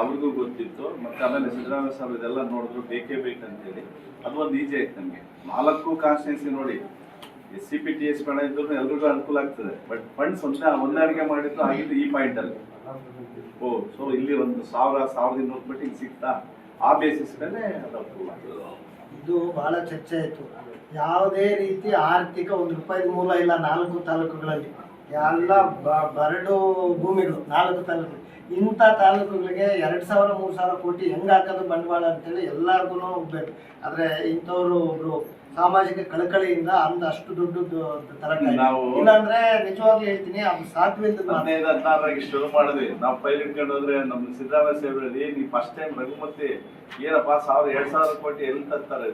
ಅವ್ರಿಗೂ ಗೊತ್ತಿತ್ತು ಮತ್ತೆ ಆಮೇಲೆ ಸಿದ್ದರಾಮಯ್ಯ ಸಾಹೇಬ್ ಇದೆಲ್ಲ ನೋಡಿದ್ರು ಬೇಕೇ ಬೇಕಂತೇಳಿ. ಅದು ಒಂದು ಈಜಿ ಆಯ್ತು ನಮಗೆ. ನಾಲ್ಕು ಕಾನ್ಸ್ಟಿಟ್ಯೂನ್ಸಿ ನೋಡಿ. S C P T S ಬೇಡ ಇದ್ರು ಎಲ್ರಿಗೂ ಅನುಕೂಲ ಆಗ್ತದೆ. ಬಟ್ ಫಂಡ್ಸ್ ಒಂದೇ ಹೊಂದಾಣಿಕೆ ಮಾಡಿದ್ದು ಆಗಿದ್ದು ಈ ಪಾಯಿಂಟ್ ಅಲ್ಲಿ. ಓ ಸೊ ಇಲ್ಲಿ ಒಂದು ಸಾವಿರ ಸಾವಿರದ ಇನ್ನೂರು ರೂಪಾಯಿ ಸಿಗ್ತಾ? ಆ ಬೇಸಿಸ್ ಮೇಲೆ ಅದು ಇದು ಬಹಳ ಚರ್ಚೆ ಆಯಿತು. ಯಾವುದೇ ರೀತಿ ಆರ್ಥಿಕ ಒಂದು ರೂಪಾಯಿ ಮೂಲ ಇಲ್ಲ ನಾಲ್ಕು ತಾಲೂಕುಗಳಲ್ಲಿ. ಎಲ್ಲ ಬ- ಬರಡು ಭೂಮಿಗಳು ನಾಲ್ಕು ತಾಲೂಕು. ಇಂಥ ತಾಲೂಕುಗಳಿಗೆ ಎರಡು ಸಾವಿರ ಮೂರು ಸಾವಿರ ಕೋಟಿ ಹೆಂಗ್ ಹಾಕೋದು ಬಂಡವಾಳ ಅಂತೇಳಿ ಎಲ್ಲರಿಗೂ ಹೋಗ್ಬೇಕು. ಆದರೆ ಇಂಥವ್ರು ಒಬ್ಬರು ಸಾಮಾಜಿಕ ಕಳಕಳಿಯಿಂದ ಅಂದ ಅಷ್ಟು ದೊಡ್ಡ ತರಕಾರಿ ನಾವು- ಇಲ್ಲಾಂದ್ರೆ ನಿಜವಾಗ್ಲೂ ಹೇಳ್ತೀನಿ ಅದು ಸಾಧ್ಯವಿಲ್ಲ. ಹದಿನೈದು ಹದಿನಾರಾಗಿ ಶುರು ಮಾಡಿದ್ವಿ. ನಾವು ಫೈಲ್ ಇಟ್ಕೊಂಡು ಹೋದ್ರೆ ನಮ್ಮ ಸಿದ್ದರಾಮಯ್ಯ ಸಾಹೇಬ್ರಲ್ಲಿ ನೀವು ಫಸ್ಟ್ ಟೈಮ್ ರಘುಮತಿ ಏನಪ್ಪ ಸಾವಿರ ಎರಡು ಸಾವಿರ ಕೋಟಿ ಎಲ್ಲಿ ತರ್ತಾರೆ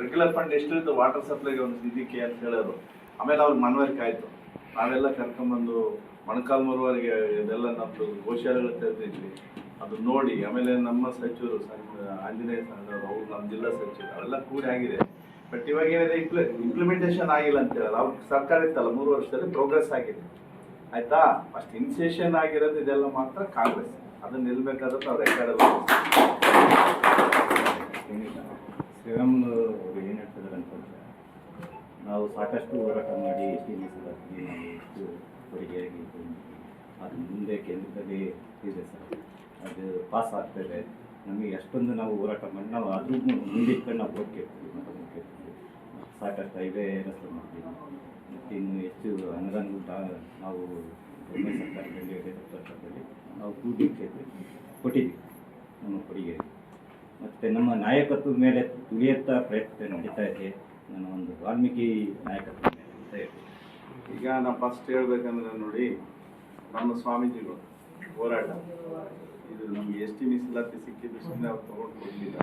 ರೆಗ್ಯುಲರ್ ಫಂಡ್ ಎಷ್ಟು ಇತ್ತು ವಾಟರ್ ಸಪ್ಲೈಗೆ ಒಂದು ಇದಕ್ಕೆ ಅಂತ ಹೇಳೋರು ಆಮೇಲೆ ಅವ್ರ ಮನವರಿಕೆ ಆಯ್ತು. ನಾವೆಲ್ಲ ಕರ್ಕೊಂಡ್ಬಂದು ಮೊಣಕಾಲ್ಮೂರುವರೆಗೆ ಇದೆಲ್ಲ ನಮ್ಮದು ಗೋಶಾಲೆಗಳು ತೆರೆದಿದ್ವಿ ಅದು ನೋಡಿ, ಆಮೇಲೆ ನಮ್ಮ ಸಚಿವರು ಆಂಜನೇಯ ಅವ್ರು ನಮ್ಮ ಜಿಲ್ಲಾ ಸಚಿವರು, ಅವೆಲ್ಲ ಕೂಡಿ ಆಗಿದೆ. ಬಟ್ ಇವಾಗ ಏನಿದೆ ಇಂಪ್ಲಿಮೆಂಟೇಷನ್ ಆಗಿಲ್ಲ ಅಂತ ಹೇಳಲ್ಲ ಅವ್ರ ಸರ್ಕಾರ ಇತ್ತಲ್ಲ, ಮೂರು ವರ್ಷದಲ್ಲಿ ಪ್ರೋಗ್ರೆಸ್ ಆಗಿದೆ. ಆಯ್ತಾ? ಫಸ್ಟ್ ಇನ್ಸೇಷನ್ ಆಗಿರೋದು ಇದೆಲ್ಲ ಮಾತ್ರ ಕಾಂಗ್ರೆಸ್. ಅದನ್ನ ನಿಲ್ಬೇಕಾದ್ರೆ ಅವ್ರ ರೆಕಾರ್ಡ್ ಶ್ರೀರಾಮ್ ಏನು ಹೇಳ್ತಿದ್ದಾರೆ ಅಂತಂದರೆ ನಾವು ಸಾಕಷ್ಟು ಹೋರಾಟ ಮಾಡಿ ಎಸ್ ಟಿ ಮೀಸಲಾತಿಗೆ ನಾವು ಎಷ್ಟು ಕೊಡುಗೆಯಾಗಿ. ಅದು ಮುಂದೆ ಕೇಂದ್ರದಲ್ಲಿ ಇದೆ ಸರ್. ಅದು ಪಾಸ್ ಆಗ್ತದೆ ನಮಗೆ ಅಷ್ಟೊಂದು ನಾವು ಹೋರಾಟ ಮಾಡಿ, ನಾವು ಅದ್ರ ಮುಂದಿಟ್ಕೊಂಡು ನಾವು ಓಟ್ ಕೇಳ್ತೀವಿ ಕೇಳ್ತೀವಿ ಸಾಕಷ್ಟು ಹೈವೇ ರಸ್ತೆ ಮಾಡ್ತೀವಿ ಮತ್ತು ಇನ್ನು ಹೆಚ್ಚು ಅನುದಾನಗಳು ನಾವು ಸರ್ಕಾರದಲ್ಲಿ ಸರ್ಕಾರದಲ್ಲಿ ನಾವು ಕೂಡಿ ಕ್ಷೇತ್ರಕ್ಕೆ ಕೊಟ್ಟಿದ್ದೀವಿ. ನಮ್ಮ ಕೊಡುಗೆ ಮತ್ತು ನಮ್ಮ ನಾಯಕತ್ವದ ಮೇಲೆ ತುಳಿಯುತ್ತಾ ಪ್ರಯತ್ನ ನಡೀತಾ ಇದೆ. ನನ್ನ ಒಂದು ವಾಲ್ಮೀಕಿ ನಾಯಕತ್ವ ಅಂತ ಹೇಳ್ತೀನಿ. ಈಗ ನಾವು ಫಸ್ಟ್ ಹೇಳ್ಬೇಕಂದ್ರೆ ನೋಡಿ ನಮ್ಮ ಸ್ವಾಮೀಜಿಗಳು ಹೋರಾಟ. ಇದು ನಮಗೆ ಎಸ್ ಟಿ ಮೀಸಲಾತಿ ಸಿಕ್ಕಿದ್ದು ಸುಮ್ಮನೆ ಅವ್ರು ತಗೊಂಡು ಕೊಡಲಿಲ್ಲ.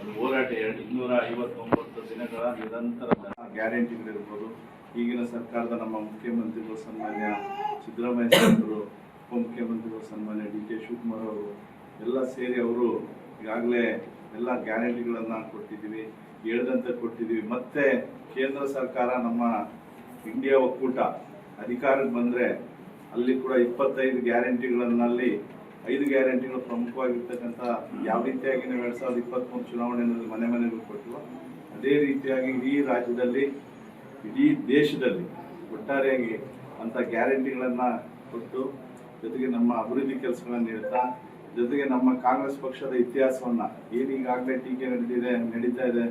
ಅದು ಹೋರಾಟ ಎರಡು, ಇನ್ನೂರ ಐವತ್ತೊಂಬತ್ತು ದಿನಗಳ ನಿರಂತರ ಗ್ಯಾರಂಟಿಗಳಿರ್ಬೋದು. ಈಗಿನ ಸರ್ಕಾರದ ನಮ್ಮ ಮುಖ್ಯಮಂತ್ರಿಗಳು ಸನ್ಮಾನ್ಯ ಸಿದ್ದರಾಮಯ್ಯ ಸಾಹೇಬರು, ಉಪಮುಖ್ಯಮಂತ್ರಿಗಳು ಸನ್ಮಾನ್ಯ ಡಿ ಕೆ ಶಿವಕುಮಾರ್ ಅವರು, ಎಲ್ಲ ಸೇರಿ ಅವರು ಈಗಾಗಲೇ ಎಲ್ಲ ಗ್ಯಾರಂಟಿಗಳನ್ನು ಕೊಟ್ಟಿದ್ದೀವಿ, ಹೇಳ್ದಂತೆ ಕೊಟ್ಟಿದ್ದೀವಿ. ಮತ್ತೆ ಕೇಂದ್ರ ಸರ್ಕಾರ ನಮ್ಮ ಇಂಡಿಯಾ ಒಕ್ಕೂಟ ಅಧಿಕಾರಕ್ಕೆ ಬಂದರೆ ಅಲ್ಲಿ ಕೂಡ ಇಪ್ಪತ್ತೈದು ಗ್ಯಾರಂಟಿಗಳನ್ನಲ್ಲಿ, ಐದು ಗ್ಯಾರಂಟಿಗಳು ಪ್ರಮುಖವಾಗಿರ್ತಕ್ಕಂಥ ಯಾವ ರೀತಿಯಾಗಿ ನಾವು ಎರಡು ಸಾವಿರದ ಇಪ್ಪತ್ತ್ಮೂರು ಚುನಾವಣೆಯಲ್ಲಿ ಮನೆ ಮನೆಗೂ ಕೊಟ್ಟರು ಅದೇ ರೀತಿಯಾಗಿ ಇಡೀ ರಾಜ್ಯದಲ್ಲಿ, ಇಡೀ ದೇಶದಲ್ಲಿ ಒಟ್ಟಾರೆಯಾಗಿ ಅಂಥ ಗ್ಯಾರಂಟಿಗಳನ್ನು ಕೊಟ್ಟು ಜೊತೆಗೆ ನಮ್ಮ ಅಭಿವೃದ್ಧಿ ಕೆಲಸಗಳನ್ನು ನೀಡ್ತಾ, ಜೊತೆಗೆ ನಮ್ಮ ಕಾಂಗ್ರೆಸ್ ಪಕ್ಷದ ಇತಿಹಾಸವನ್ನು ಏನು ಈಗಾಗಲೇ ಟೀಕೆ ನಡೆದಿದೆ ನಡೀತಾ ಇದೆ.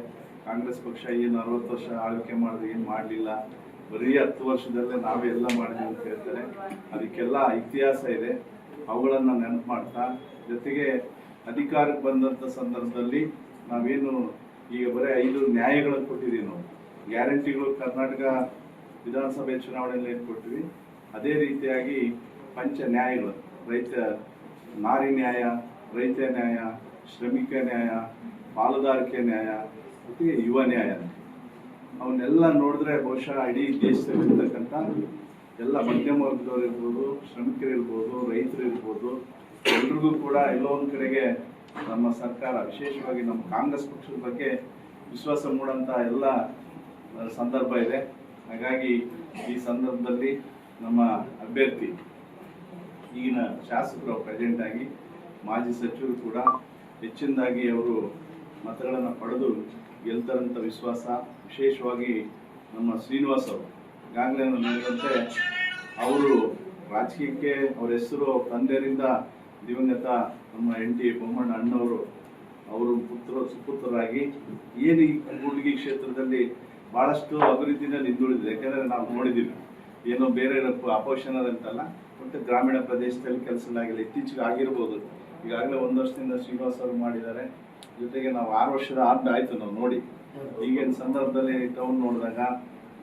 ಕಾಂಗ್ರೆಸ್ ಪಕ್ಷ ಏನು ಅರವತ್ತು ವರ್ಷ ಆಳ್ವಿಕೆ ಮಾಡಿದ್ರೆ, ಏನು ಮಾಡಲಿಲ್ಲ. ಬರೀ ಹತ್ತು ವರ್ಷದಲ್ಲೇ ನಾವೇ ಎಲ್ಲ ಮಾಡಿದ್ವಿ ಅಂತ ಹೇಳ್ತಾರೆ. ಅದಕ್ಕೆಲ್ಲ ಇತಿಹಾಸ ಇದೆ. ಅವುಗಳನ್ನು ನೆನಪು ಮಾಡ್ತಾ, ಜೊತೆಗೆ ಅಧಿಕಾರಕ್ಕೆ ಬಂದಂಥ ಸಂದರ್ಭದಲ್ಲಿ ನಾವೇನು ಈಗ ಬರೀ ಐದು ನ್ಯಾಯಗಳನ್ನು ಕೊಟ್ಟಿದ್ದೀವಿ ನಾವು. ಗ್ಯಾರಂಟಿಗಳು ಕರ್ನಾಟಕ ವಿಧಾನಸಭೆ ಚುನಾವಣೆಯಲ್ಲಿ ಏನು ಕೊಟ್ಟಿವಿ? ಅದೇ ರೀತಿಯಾಗಿ ಪಂಚ ನ್ಯಾಯಗಳು. ರೈತ, ನಾರಿ ನ್ಯಾಯ, ರೈತ ನ್ಯಾಯ ಶ್ರಮಿಕ ನ್ಯಾಯ, ಪಾಲುದಾರಿಕೆ ನ್ಯಾಯ ಮತ್ತು ಯುವ ನ್ಯಾಯ. ಅವನ್ನೆಲ್ಲ ನೋಡಿದ್ರೆ ಬಹುಶಃ ಇಡೀ ದೇಶದಲ್ಲಿರ್ತಕ್ಕಂಥ ಎಲ್ಲ ಮಧ್ಯಮ ವರ್ಗದವ್ರು ಇರ್ಬೋದು, ಶ್ರಮಿಕರು ರೈತರು ಇರ್ಬೋದು, ಎಲ್ರಿಗೂ ಕೂಡ ಎಲ್ಲೋ ಒಂದು ಕಡೆಗೆ ನಮ್ಮ ಸರ್ಕಾರ, ವಿಶೇಷವಾಗಿ ನಮ್ಮ ಕಾಂಗ್ರೆಸ್ ಪಕ್ಷದ ಬಗ್ಗೆ ವಿಶ್ವಾಸ ಮೂಡಂತ ಎಲ್ಲ ಸಂದರ್ಭ ಇದೆ. ಹಾಗಾಗಿ ಈ ಸಂದರ್ಭದಲ್ಲಿ ನಮ್ಮ ಅಭ್ಯರ್ಥಿ, ಈಗಿನ ಶಾಸಕರು, ಪ್ರೆಸೆಂಟ್ ಆಗಿ ಮಾಜಿ ಸಚಿವರು ಕೂಡ ಹೆಚ್ಚಿನದಾಗಿ ಅವರು ಮತಗಳನ್ನು ಪಡೆದು ಗೆಲ್ತಾರಂಥ ವಿಶ್ವಾಸ. ವಿಶೇಷವಾಗಿ ನಮ್ಮ ಶ್ರೀನಿವಾಸ್ ಅವರು. ಈಗಾಗಲೇ ನಾನು ಹೇಳಿದಂತೆ ಅವರು ರಾಜಕೀಯಕ್ಕೆ ಅವ್ರ ಹೆಸರು ತಂದೆಯರಿಂದ ದಿವಂಗತ ನಮ್ಮ ಎನ್ ಟಿ ಬೊಮ್ಮಣ್ಣ ಅಣ್ಣವರು. ಅವರು ಪುತ್ರ, ಸುಪುತ್ರರಾಗಿ ಏನು ಈ ಕೂಡ್ಲಿಗಿ ಕ್ಷೇತ್ರದಲ್ಲಿ ಭಾಳಷ್ಟು ಅಭಿವೃದ್ಧಿನಲ್ಲಿ ಹಿಂದುಳಿದಿದೆ. ಯಾಕೆಂದರೆ ನಾವು ನೋಡಿದ್ದೀವಿ, ಏನೋ ಬೇರೆ ಅಪೋಷಣದಂತಲ್ಲ ಮತ್ತು ಗ್ರಾಮೀಣ ಪ್ರದೇಶದಲ್ಲಿ ಕೆಲಸಗಳಾಗಿಲ್ಲ ಇತ್ತೀಚೆಗೆ ಆಗಿರ್ಬೋದು. ಈಗಾಗಲೇ ಒಂದು ವರ್ಷದಿಂದ ಶ್ರೀನಿವಾಸ್ ಅವರು ಮಾಡಿದ್ದಾರೆ. ಜೊತೆಗೆ ನಾವು ಆರು ವರ್ಷದ ಆರ್ಡ್ ಆಯ್ತು ನಾವು ನೋಡಿ. ಈಗಿನ ಸಂದರ್ಭದಲ್ಲಿ ಟೌನ್ ನೋಡಿದಾಗ,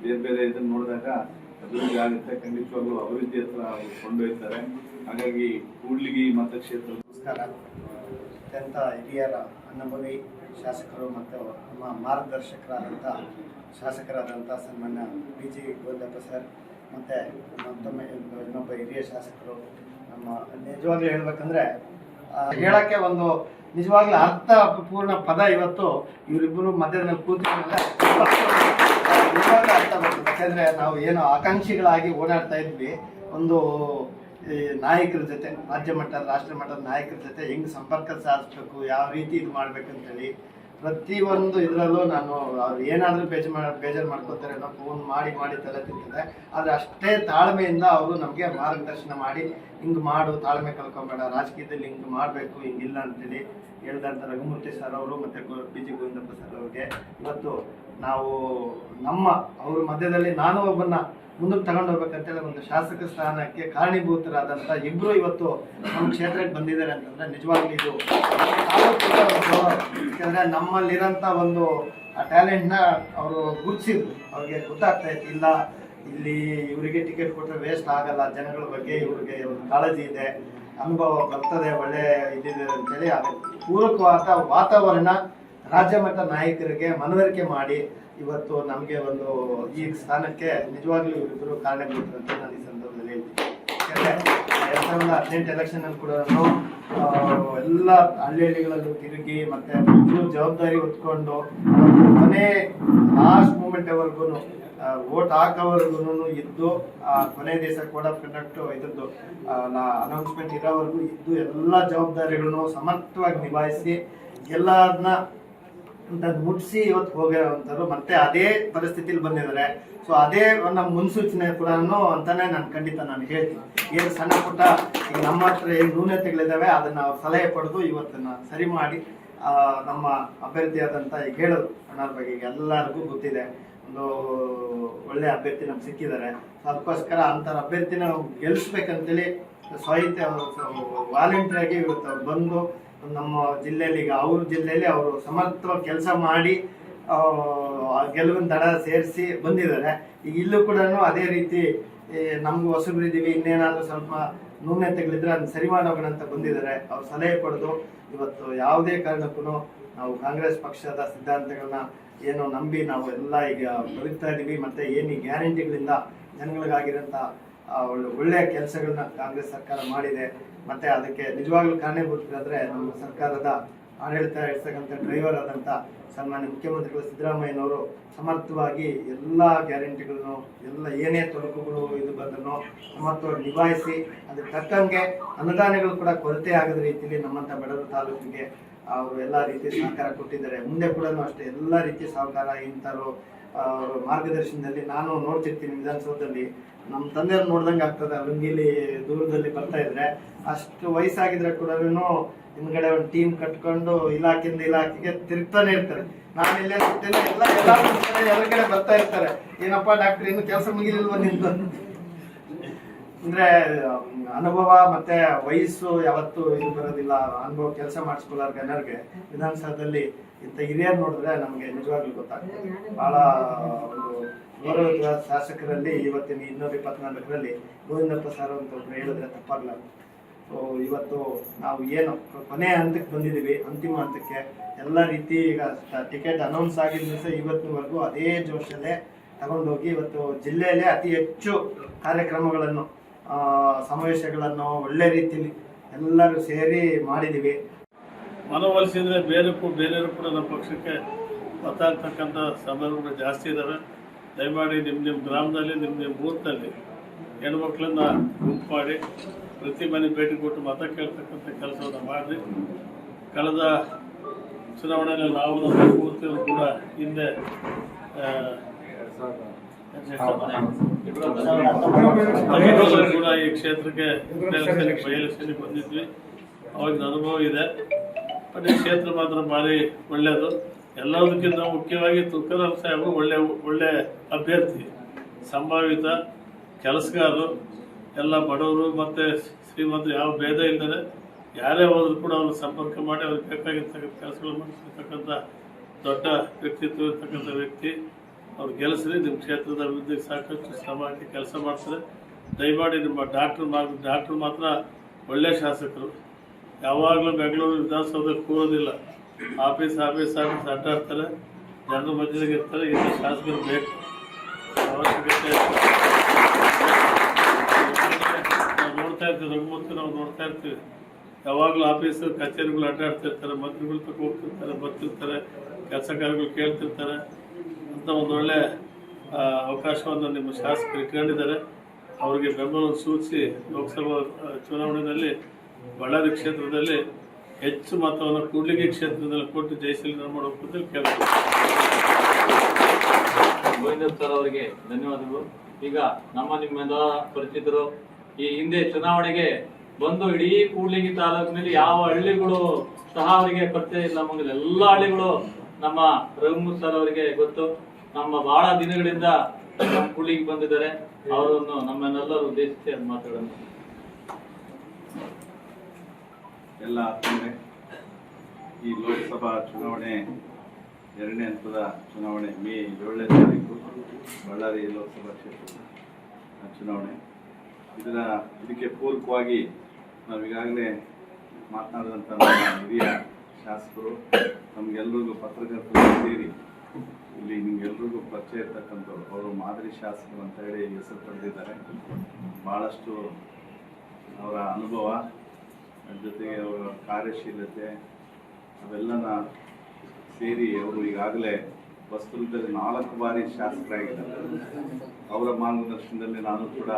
ಬೇರೆ ಬೇರೆ ಇದನ್ನ ನೋಡಿದಾಗ ಅಭಿವೃದ್ಧಿ ಆಗುತ್ತೆ. ಖಂಡಿತವಾಗ್ಲೂ ಅಭಿವೃದ್ಧಿ ಹತ್ರ ಕೊಂಡೊಯ್ತಾರೆ. ಹಾಗಾಗಿ ಕೂಡ್ಲಿಗಿ ಮತಕ್ಷೇತ್ರ ಅತ್ಯಂತ ಹಿರಿಯರ ಅನುಭವಿ ಶಾಸಕರು ಮತ್ತು ನಮ್ಮ ಮಾರ್ಗದರ್ಶಕರಾದಂಥ ಶಾಸಕರಾದಂಥ ಸನ್ಮಾನ್ಯ ಬಿ ಜಿ ಗೋವಿಂದಪ್ಪ ಸರ್ ಮತ್ತು ಮತ್ತೊಮ್ಮೆ ಇನ್ನೊಬ್ಬ- ಹಿರಿಯ ಶಾಸಕರು ನಮ್ಮ ನಿಜವಾಗ್ಲೂ ಹೇಳ್ಬೇಕಂದ್ರೆ ಹೇಳಕ್ಕೆ ಒಂದು ನಿಜವಾಗ್ಲೂ ಅರ್ಥಪೂರ್ಣ ಪದ ಇವತ್ತು ಇವರಿಬ್ಬರು ಮಧ್ಯದಲ್ಲಿ ಕೂತಿದ್ರೆ ನಿಜವಾಗ್ಲೂ ಅರ್ಥ ಬರ್ತದೆ ಯಾಕಂದ್ರೆ ನಾವು ಏನು ಆಕಾಂಕ್ಷಿಗಳಾಗಿ ಓಡಾಡ್ತಾ ಇದ್ವಿ. ಒಂದು ಈ ನಾಯಕರ ಜೊತೆ ರಾಜ್ಯ ಮಟ್ಟದ, ರಾಷ್ಟ್ರ ಮಟ್ಟದ ನಾಯಕರ ಜೊತೆ ಹೆಂಗ್ ಸಂಪರ್ಕ ಸಾಧಿಸ್ಬೇಕು, ಯಾವ ರೀತಿ ಇದು ಮಾಡ್ಬೇಕಂತೇಳಿ. ಪ್ರತಿಯೊಂದು ಇದರಲ್ಲೂ ನಾನು ಅವ್ರು ಏನಾದರೂ ಬೇಜಾರು ಮಾಡಿ ಬೇಜಾರು ಮಾಡ್ಕೋತಾರೆ ಅನ್ನೋ ಫೋನ್ ಮಾಡಿ ಮಾಡಿ ತಲೆ ತಿಂತಿದೆ. ಆದರೆ ಅಷ್ಟೇ ತಾಳ್ಮೆಯಿಂದ ಅವರು ನಮಗೆ ಮಾರ್ಗದರ್ಶನ ಮಾಡಿ, ಹಿಂಗೆ ಮಾಡು, ತಾಳ್ಮೆ ಕಲ್ಕೊಂಬೇಡ ರಾಜಕೀಯದಲ್ಲಿ ಹಿಂಗೆ ಮಾಡಬೇಕು, ಹಿಂಗಿಲ್ಲ ಅಂತೇಳಿ ಹೇಳ್ದಂಥ ರಘುಮೂರ್ತಿ ಸರ್ ಅವರು ಮತ್ತು ಬಿ ಜಿ. ಗೋವಿಂದಪ್ಪ ಸರ್ ಅವ್ರಿಗೆ. ಇವತ್ತು ನಾವು ನಮ್ಮ, ಅವ್ರ ಮಧ್ಯದಲ್ಲಿ ನಾನು ಒಬ್ಬನ್ನ ಮುಂದಕ್ಕೆ ತಗೊಂಡು ಹೋಗ್ಬೇಕಂತೇಳಿ ಒಂದು ಶಾಸಕ ಸ್ಥಾನಕ್ಕೆ ಕಾರಣೀಭೂತರಾದಂಥ ಇಬ್ಬರು ಇವತ್ತು ನಮ್ಮ ಕ್ಷೇತ್ರಕ್ಕೆ ಬಂದಿದ್ದಾರೆ ಅಂತಂದ್ರೆ ನಿಜವಾಗ್ಲೂ ಇದು ಯಾಕಂದರೆ ನಮ್ಮಲ್ಲಿರೋಂಥ ಒಂದು ಟ್ಯಾಲೆಂಟ್ನ ಅವರು ಗುರುತಿಸಿದ್ರು. ಅವ್ರಿಗೆ ಗೊತ್ತಾಗ್ತಾ ಇತ್ತು, ಇಲ್ಲ, ಇಲ್ಲಿ ಇವರಿಗೆ ಟಿಕೆಟ್ ಕೊಟ್ಟರೆ ವೇಸ್ಟ್ ಆಗಲ್ಲ, ಜನಗಳ ಬಗ್ಗೆ ಇವ್ರಿಗೆ ಒಂದು ಕಾಳಜಿ ಇದೆ, ಅನುಭವ ಬರ್ತದೆ, ಒಳ್ಳೆ ಇದಿದೆ ಅಂತೇಳಿ ಅದಕ್ಕೆ ಪೂರಕವಾದ ವಾತಾವರಣ ರಾಜ್ಯ ಮಟ್ಟ ನಾಯಕರಿಗೆ ಮನವರಿಕೆ ಮಾಡಿ ಇವತ್ತು ನಮಗೆ ಒಂದು ಈ ಸ್ಥಾನಕ್ಕೆ ನಿಜವಾಗ್ಲೂ ಇವರಿಬ್ಬರು ಕಾರಣಭೂತರು ಅಂತ ನಾನು ಈ ಸಂದರ್ಭದಲ್ಲಿ ಹೇಳ್ತೀನಿ. ಎರಡ್ ಸಾವಿರದ ಹದಿನೆಂಟು ಎಲೆಕ್ಷನ್ ಅಲ್ಲಿ ಕೂಡ ನಾನು, ಎಲ್ಲ ಹಳ್ಳಿ ಹಳ್ಳಿಗಳಲ್ಲೂ ತಿರುಗಿ ಮತ್ತೆ ಜವಾಬ್ದಾರಿ ಹೊತ್ಕೊಂಡು ಕೊನೆ ಲಾಸ್ಟ್ ಮೂಮೆಂಟ್ ವರ್ಗು ವೋಟ್ ಹಾಕೋವರೆಗೂ ಇದ್ದು ಆ ಕೊನೆ ದಿವಸ ಕೋಡ್ ಆಫ್ ಕಂಡಕ್ಟ್ ಇದ್ರದ್ದು ಅನೌನ್ಸ್ಮೆಂಟ್ ಇರೋವರೆಗೂ ಇದ್ದು ಎಲ್ಲ ಜವಾಬ್ದಾರಿಗಳನ್ನು ಸಮರ್ಥವಾಗಿ ನಿಭಾಯಿಸಿ ಎಲ್ಲದನ್ನ ಅಂತ ಮುಟ್ಸಿ ಇವತ್ತು ಹೋಗೋವಂಥವ್ರು ಮತ್ತೆ ಅದೇ ಪರಿಸ್ಥಿತಿಲಿ ಬಂದಿದ್ದಾರೆ ಸೊ ಅದೇ ನಮ್ಮ ಮುನ್ಸೂಚನೆ ಕೂಡ ಅಂತಾನೆ ನಾನು ಖಂಡಿತ ನಾನು ಹೇಳ್ತೀನಿ. ಏನು ಸಣ್ಣ ಪುಟ್ಟ, ಈಗ ನಮ್ಮ ಹತ್ರ ಏನು ನ್ಯೂನತೆಗಳಿದ್ದಾವೆ ಅದನ್ನ ಸಲಹೆ ಪಡೆದು ಇವತ್ತನ್ನ ಸರಿ ಮಾಡಿ ನಮ್ಮ ಅಭ್ಯರ್ಥಿಯಾದಂಥ ಈಗ ಹೇಳೋದು, ಅಣ್ಣಾರ ಬಗ್ಗೆ ಎಲ್ಲರಿಗೂ ಗೊತ್ತಿದೆ. ಒಂದು ಒಳ್ಳೆ ಅಭ್ಯರ್ಥಿ ನಮ್ಗೆ ಸಿಕ್ಕಿದ್ದಾರೆ ಸೊ ಅದಕ್ಕೋಸ್ಕರ ಅಂಥವ್ರ ಅಭ್ಯರ್ಥಿನ ಗೆಲ್ಲಿಸ್ಬೇಕಂತೇಳಿ ಸಾಹಿತ್ಯ ವಾಲಂಟಿಯರ್ ಆಗಿ ಇವತ್ತು ಬಂದು ನಮ್ಮ ಜಿಲ್ಲೆಯಲ್ಲಿ ಈಗ ಅವ್ರ ಜಿಲ್ಲೆಯಲ್ಲಿ ಅವರು ಸಮರ್ಥವಾಗಿ ಕೆಲಸ ಮಾಡಿ ಆ, ಗೆಲುವಿನ ದಡ ಸೇರಿಸಿ ಬಂದಿದ್ದಾರೆ. ಈಗ ಇಲ್ಲೂ ಕೂಡ ಅದೇ ರೀತಿ ನಮಗೂ ಹೊಸಬರಿದ್ದೀವಿ ಇನ್ನೇನಾದರೂ ಸ್ವಲ್ಪ ನ್ಯೂನತೆಗಳಿದ್ರೆ ಅದನ್ನ ಸರಿ ಮಾಡೋಣ ಅಂತ ಬಂದಿದ್ದಾರೆ. ಅವ್ರು ಸಲಹೆ ಪಡೆದು ಇವತ್ತು ಯಾವುದೇ ಕಾರಣಕ್ಕೂ ನಾವು ಕಾಂಗ್ರೆಸ್ ಪಕ್ಷದ ಸಿದ್ಧಾಂತಗಳನ್ನ ಏನು ನಂಬಿ ನಾವು ಎಲ್ಲ ಈಗ ಬದುಕ್ತಾ ಇದ್ದೀವಿ ಮತ್ತೆ ಏನು ಗ್ಯಾರಂಟಿಗಳಿಂದ ಜನಗಳಿಗಾಗಿರೋಂಥ ಒಳ್ಳೆಯ ಕೆಲಸಗಳನ್ನ ಕಾಂಗ್ರೆಸ್ ಸರ್ಕಾರ ಮಾಡಿದೆ. ಮತ್ತೆ ಅದಕ್ಕೆ ನಿಜವಾಗ್ಲೂ ಕಾರಣೀಭೂತರಾದ್ರೆ ನಮ್ಮ ಸರ್ಕಾರದ ಆಡಳಿತ ಇರ್ತಕ್ಕಂಥ ಡ್ರೈವರ್ ಆದಂಥ ಸನ್ಮಾನ್ಯ ಮುಖ್ಯಮಂತ್ರಿಗಳು ಸಿದ್ದರಾಮಯ್ಯನವರು ಸಮರ್ಥವಾಗಿ ಎಲ್ಲ ಗ್ಯಾರಂಟಿಗಳನ್ನು, ಎಲ್ಲ ಏನೇ ತೊಡಕುಗಳು ಇದು ಬಂದರೂ ಸಮರ್ಥವಾಗಿ ನಿಭಾಯಿಸಿ ಅದಕ್ಕೆ ತಕ್ಕಂಗೆ ಅನುದಾನಗಳು ಕೂಡ ಕೊರತೆ ಆಗದ ರೀತಿಯಲ್ಲಿ ನಮ್ಮಂಥ ಬಡವರ ತಾಲೂಕಿಗೆ ಅವರು ಎಲ್ಲ ರೀತಿ ಸಹಕಾರ ಕೊಟ್ಟಿದ್ದಾರೆ. ಮುಂದೆ ಕೂಡ ಅಷ್ಟೇ ಎಲ್ಲ ರೀತಿ ಸಹಕಾರ ಅವ್ರ ಮಾರ್ಗದರ್ಶನದಲ್ಲಿ ನಾನು ನೋಡ್ತಿರ್ತೀನಿ ವಿಧಾನಸೌಧದಲ್ಲಿ. ನಮ್ಮ ತಂದೆಯವ್ರು ನೋಡ್ದಂಗೆ ಆಗ್ತದೆ. ಲುಂಗಿಲಿ ದೂರದಲ್ಲಿ ಬರ್ತಾ ಇದ್ರೆ. ಅಷ್ಟು ವಯಸ್ಸಾಗಿದ್ರೆ ಕೂಡ ಹಿಂದ್ಗಡೆ ಒಂದು ಟೀಮ್ ಕಟ್ಕೊಂಡು ಇಲಾಖೆಯಿಂದ ಇಲಾಖೆಗೆ ತಿರುಗ್ತಾನೆ ಇರ್ತಾರೆ. ನಾನು ಇಲ್ಲೇ ಸುತ್ತಲೇ ಎಲ್ಲ ಎಲ್ಲ ಕಡೆ ಬರ್ತಾ ಇರ್ತಾರೆ. ಏನಪ್ಪ ಡಾಕ್ಟರ್ ಇನ್ನು ಕೆಲಸ ಮುಗಿಲಿಲ್ವ ನಿಂತು ಅಂದ್ರೆ, ಅನುಭವ ಮತ್ತೆ ವಯಸ್ಸು ಯಾವತ್ತೂ ಇದು ಬರೋದಿಲ್ಲ. ಅನುಭವ ಕೆಲಸ ಮಾಡಿಸ್ಕೊಳ್ಳೋರ್ ಜನರಿಗೆ ವಿಧಾನಸೌಧದಲ್ಲಿ ಇಂಥ ಹಿರಿಯರು ನೋಡಿದ್ರೆ ನಮಗೆ ನಿಜವಾಗ್ಲೂ ಗೊತ್ತಾಗ್ತದೆ. ಬಹಳ ಒಂದು ಗೌರವಿತ ಶಾಸಕರಲ್ಲಿ ಇವತ್ತಿನ ಇನ್ನೂರ ಇಪ್ಪತ್ನಾಲ್ಕರಲ್ಲಿ ಗೋವಿಂದಪ್ಪ ಸರ್ ಅಂತ ಒಬ್ರು ಹೇಳಿದ್ರೆ ತಪ್ಪಾಗಲ್ಲ ಇವತ್ತು ನಾವು ಏನು ಕೊನೆ ಹಂತಕ್ಕೆ ಬಂದಿದ್ದೀವಿ, ಅಂತಿಮ ಹಂತಕ್ಕೆ ಎಲ್ಲ ರೀತಿ ಈಗ ಟಿಕೆಟ್ ಅನೌನ್ಸ್ ಆಗಿದ್ರು ಸಹ ಇವತ್ತಿನವರೆಗೂ ಅದೇ ಜೋಶಲ್ಲೇ ತಗೊಂಡೋಗಿ ಇವತ್ತು ಜಿಲ್ಲೆಯಲ್ಲೇ ಅತಿ ಹೆಚ್ಚು ಕಾರ್ಯಕ್ರಮಗಳನ್ನು ಸಮಾವೇಶಗಳನ್ನು ಒಳ್ಳೆ ರೀತಿಯಲ್ಲಿ ಎಲ್ಲರೂ ಸೇರಿ ಮಾಡಿದ್ದೀವಿ. ಮನವೊಲಿಸಿದ್ರೆ ಬೇರೆ ಬೇರೆಯವರು ಕೂಡ ನಮ್ಮ ಪಕ್ಷಕ್ಕೆ ಮತ ಹಾಕ್ತಕ್ಕಂಥ ಸಂದರ್ಭಗಳು ಜಾಸ್ತಿ ಇದ್ದಾವೆ ದಯಮಾಡಿ ನಿಮ್ಮ ನಿಮ್ಮ ಗ್ರಾಮದಲ್ಲಿ ನಿಮ್ಮ ನಿಮ್ಮ ಬೂತ್ನಲ್ಲಿ ಹೆಣ್ಮಕ್ಳನ್ನ ಗುಂಪು ಮಾಡಿ ಪ್ರತಿ ಮನೆ ಭೇಟಿ ಕೊಟ್ಟು ಮತ ಕೇಳ್ತಕ್ಕಂಥ ಕೆಲಸವನ್ನು ಮಾಡಿರಿ. ಕಳೆದ ಚುನಾವಣೆಯಲ್ಲಿ ನಾವು ನಮ್ಮ ಕೂಡ ಹಿಂದೆ ಕೂಡ ಈ ಕ್ಷೇತ್ರಕ್ಕೆ ಬಯಲುಸೇನೆ ಬಂದಿದ್ವಿ. ಅವಾಗಿನ ಅನುಭವ ಇದೆ. ಬಟ್ ಈ ಕ್ಷೇತ್ರ ಮಾತ್ರ ಭಾರಿ ಒಳ್ಳೆಯದು. ಎಲ್ಲದಕ್ಕಿಂತ ಮುಖ್ಯವಾಗಿ ತುಕಾರಾಮ್ ಸಾಹೇಬರು ಒಳ್ಳೆ ಒಳ್ಳೆ ಅಭ್ಯರ್ಥಿ, ಸಂಭಾವಿತ ಕೆಲಸಗಾರರು, ಎಲ್ಲ ಬಡವರು ಮತ್ತು ಶ್ರೀಮಂತರು ಯಾವ ಭೇದ ಇಲ್ಲದೆ ಯಾರೇ ಹೋದ್ರು ಕೂಡ ಅವ್ರನ್ನ ಸಂಪರ್ಕ ಮಾಡಿ ಅವ್ರಿಗೆ ಬೇಕಾಗಿರ್ತಕ್ಕಂಥ ಕೆಲಸಗಳು ಮಾಡಿರ್ತಕ್ಕಂಥ ದೊಡ್ಡ ವ್ಯಕ್ತಿತ್ವ ಇರ್ತಕ್ಕಂಥ ವ್ಯಕ್ತಿ. ಅವ್ರು ಗೆಲ್ಲಿಸ್ರಿ ನಿಮ್ಮ ಕ್ಷೇತ್ರದ ಅಭಿವೃದ್ಧಿಗೆ ಸಾಕಷ್ಟು ಶ್ರಮ ಹಾಕಿ ಕೆಲಸ ಮಾಡ್ತಾರೆ. ದಯಮಾಡಿ ನಿಮ್ಮ ಡಾಕ್ಟ್ರು ಮಾತ್ರ ಡಾಕ್ಟ್ರು ಮಾತ್ರ ಒಳ್ಳೆ ಶಾಸಕರು. ಯಾವಾಗಲೂ ಬೆಂಗಳೂರು ವಿಧಾನಸೌಧಕ್ಕೆ ಕೂರೋದಿಲ್ಲ ಆಫೀಸ್ ಆಫೀಸ್ ಆಫೀಸ್ ಆಟಾಡ್ತಾರೆ ಜನರ ಮಧ್ಯದಾಗ ಇರ್ತಾರೆ. ಇದು ಶಾಸಕರು ಬೇಕು. ಅವಶ್ಯಕತೆ ನಾವು ನೋಡ್ತಾ ಇರ್ತೀವಿ. ನಾವು ನೋಡ್ತಾ ಇರ್ತೀವಿ. ಯಾವಾಗಲೂ ಆಫೀಸ್, ಕಚೇರಿಗಳು ಅಡ್ಡಾಡ್ತಿರ್ತಾರೆ ಮಂತ್ರಿಗಳು ತಕ್ಕ ಹೋಗ್ತಿರ್ತಾರೆ, ಬರ್ತಿರ್ತಾರೆ. ಕೆಲಸ ಕಾರ್ಯಗಳು ಕೇಳ್ತಿರ್ತಾರೆ. ಅಂತ ಒಂದು ಒಳ್ಳೆ ಅವಕಾಶವನ್ನು ನಿಮ್ಮ ಶಾಸಕರು ಇಟ್ಕೊಂಡಿದ್ದಾರೆ. ಅವರಿಗೆ ಬೆಂಬಲವನ್ನು ಸೂಚಿಸಿ ಲೋಕಸಭಾ ಚುನಾವಣೆಯಲ್ಲಿ ಬಳ್ಳಾರಿ ಕ್ಷೇತ್ರದಲ್ಲಿ ಹೆಚ್ಚು ಮತವನ್ನು ಕೂಡ್ಲಿಗಿ ಕ್ಷೇತ್ರದಲ್ಲಿ ಕೊಟ್ಟು ಜಯಶೀಲ ಮಾಡಬೇಕು ಕೆಲಸ ಗೋವಿಂದ ಸರ್ ಅವರಿಗೆ ಧನ್ಯವಾದಗಳು. ಈಗ ನಮ್ಮ ನಿಮ್ಮೆಲ್ಲ ಪರಿಚಿತರು ಈ ಹಿಂದೆ ಚುನಾವಣೆಗೆ ಬಂದು ಇಡೀ ಕೂಡ್ಲಿಗಿ ತಾಲೂಕಿನಲ್ಲಿ ಯಾವ ಹಳ್ಳಿಗಳು ಸಹ ಅವರಿಗೆ ಪರಿಚಯ ಇಲ್ಲ. ಮುಂದೆ ಎಲ್ಲ ಹಳ್ಳಿಗಳು ನಮ್ಮ ರಘುಮೂರ್ ಸರ್ ಅವರಿಗೆ ಗೊತ್ತು. ನಮ್ಮ ಬಹಳ ದಿನಗಳಿಂದ ನಮ್ಮ ಕೂಡ್ಲಿಗೆ ಬಂದಿದ್ದಾರೆ. ಅವರನ್ನು ನಮ್ಮನ್ನೆಲ್ಲರೂ ಉದ್ದೇಶಿಸಿ ಮಾತಾಡೋಣ. ಎಲ್ಲ ಆದ್ಮೇಲೆ ಈ ಲೋಕಸಭಾ ಚುನಾವಣೆ ಎರಡನೇ ಹಂತದ ಚುನಾವಣೆ, ಮೇ ಏಳನೇ ತಾರೀಕು, ಬಳ್ಳಾರಿ ಲೋಕಸಭಾ ಕ್ಷೇತ್ರದ ಚುನಾವಣೆ. ಇದರ ಇದಕ್ಕೆ ಪೂರಕವಾಗಿ ನಾವೀಗಾಗಲೇ ಮಾತನಾಡಿದಂಥ ಹಿರಿಯ ಶಾಸಕರು, ನಮಗೆಲ್ರಿಗೂ ಪತ್ರಕರ್ತರು ಸೇರಿ ಇಲ್ಲಿ ನಿಮಗೆಲ್ರಿಗೂ ಪರಿಚಯ ಇರ್ತಕ್ಕಂಥವ್ರು. ಅವರು ಮಾದರಿ ಶಾಸಕರು ಅಂತ ಹೇಳಿ ಹೆಸರು ಪಡೆದಿದ್ದಾರೆ ಭಾಳಷ್ಟು ಅವರ ಅನುಭವ ಜೊತೆಗೆ ಅವರ ಕಾರ್ಯಶೀಲತೆ ಅವೆಲ್ಲನ ಸೇರಿ ಅವರು ಈಗಾಗಲೇ ವಸ್ತುದಲ್ಲಿ ನಾಲ್ಕು ಬಾರಿ ಶಾಸಕರಾಗಿದ್ದಾರೆ. ಅವರ ಮಾರ್ಗದರ್ಶನದಲ್ಲಿ ನಾನು ಕೂಡ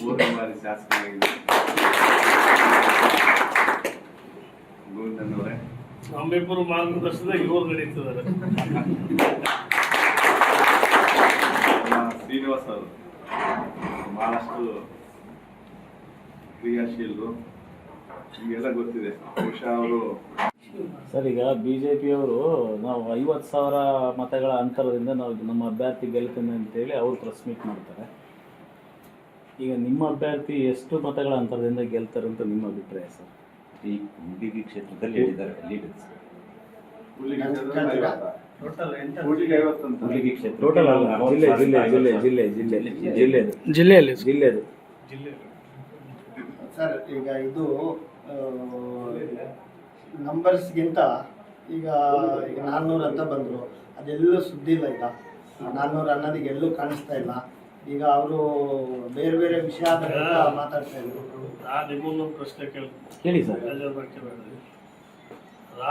ಮೂರನೇ ಬಾರಿ ಶಾಸಕರಾಗಿದ್ದೆ ಗೋವಿಂದನವರೇ. ನಮ್ಮಿಬ್ಬರು ಮಾರ್ಗದರ್ಶನದಾಗ ಇವರು ನಡೀತಿದ್ದಾರೆ. ಶ್ರೀನಿವಾಸ್ ಅವರು ಬಹಳಷ್ಟು ಕ್ರಿಯಾಶೀಲರು. ಗೊತ್ತಿದೆ. ಬಹುಶಃ ಅವರು ಸರ್ ಈಗ ಬಿ ಜೆ ಪಿಯವರು ನಾವು ಐವತ್ತು ಸಾವಿರ ಮತಗಳ ಅಂತರದಿಂದ ನಾವು ನಮ್ಮ ಅಭ್ಯರ್ಥಿ ಗೆಲ್ತೇನೆ ಅಂತೇಳಿ ಅವರು ಪ್ರೆಸ್ ಮೀಟ್ ಮಾಡ್ತಾರೆ. ಈಗ ನಿಮ್ಮ ಅಭ್ಯರ್ಥಿ ಎಷ್ಟು ಮತಗಳ ಅಂತರದಿಂದ ಗೆಲ್ತಾರೆ ಅಂತ ನಿಮ್ಮ ಅಭಿಪ್ರಾಯ ಸರ್? ಈ ಹುಡುಗಿ ಕ್ಷೇತ್ರದಲ್ಲಿ ಹೇಳಿದ್ದಾರೆ ಲೀಡರ್ಸ್ ಹುಡುಗಿ ಕ್ಷೇತ್ರ. ಟೋಟಲ್ ಅಲ್ಲ ಜಿಲ್ಲೆ ಜಿಲ್ಲೆ ಜಿಲ್ಲೆ ಜಿಲ್ಲೆ ಜಿಲ್ಲೆ ಜಿಲ್ಲೆದು. ಜಿಲ್ಲೆಯಲ್ಲಿ. ಜಿಲ್ಲೆದು. ಸರ್ ಈಗ ಇದು ನಂಬರ್ಸ್ಗಿಂತ ಈಗ ಈಗ ನಾನ್ನೂರು ಅಂತ ಬಂದರು. ಅದೆಲ್ಲೂ ಸುದ್ದಿ ಇಲ್ಲ ಈಗ. ನಾನ್ನೂರು ಅನ್ನೋದಿಗೆ ಎಲ್ಲೂ ಕಾಣಿಸ್ತಾ ಇಲ್ಲ. ಈಗ ಅವರು ಬೇರೆ ಬೇರೆ ವಿಷಯ ಮಾತಾಡ್ತಾ ಇದ್ರು. ನಾನು ನಿಮ್ಮನ್ನೊಂದು ಪ್ರಶ್ನೆ ಕೇಳಿ ಹೇಳಿ ಸರ್.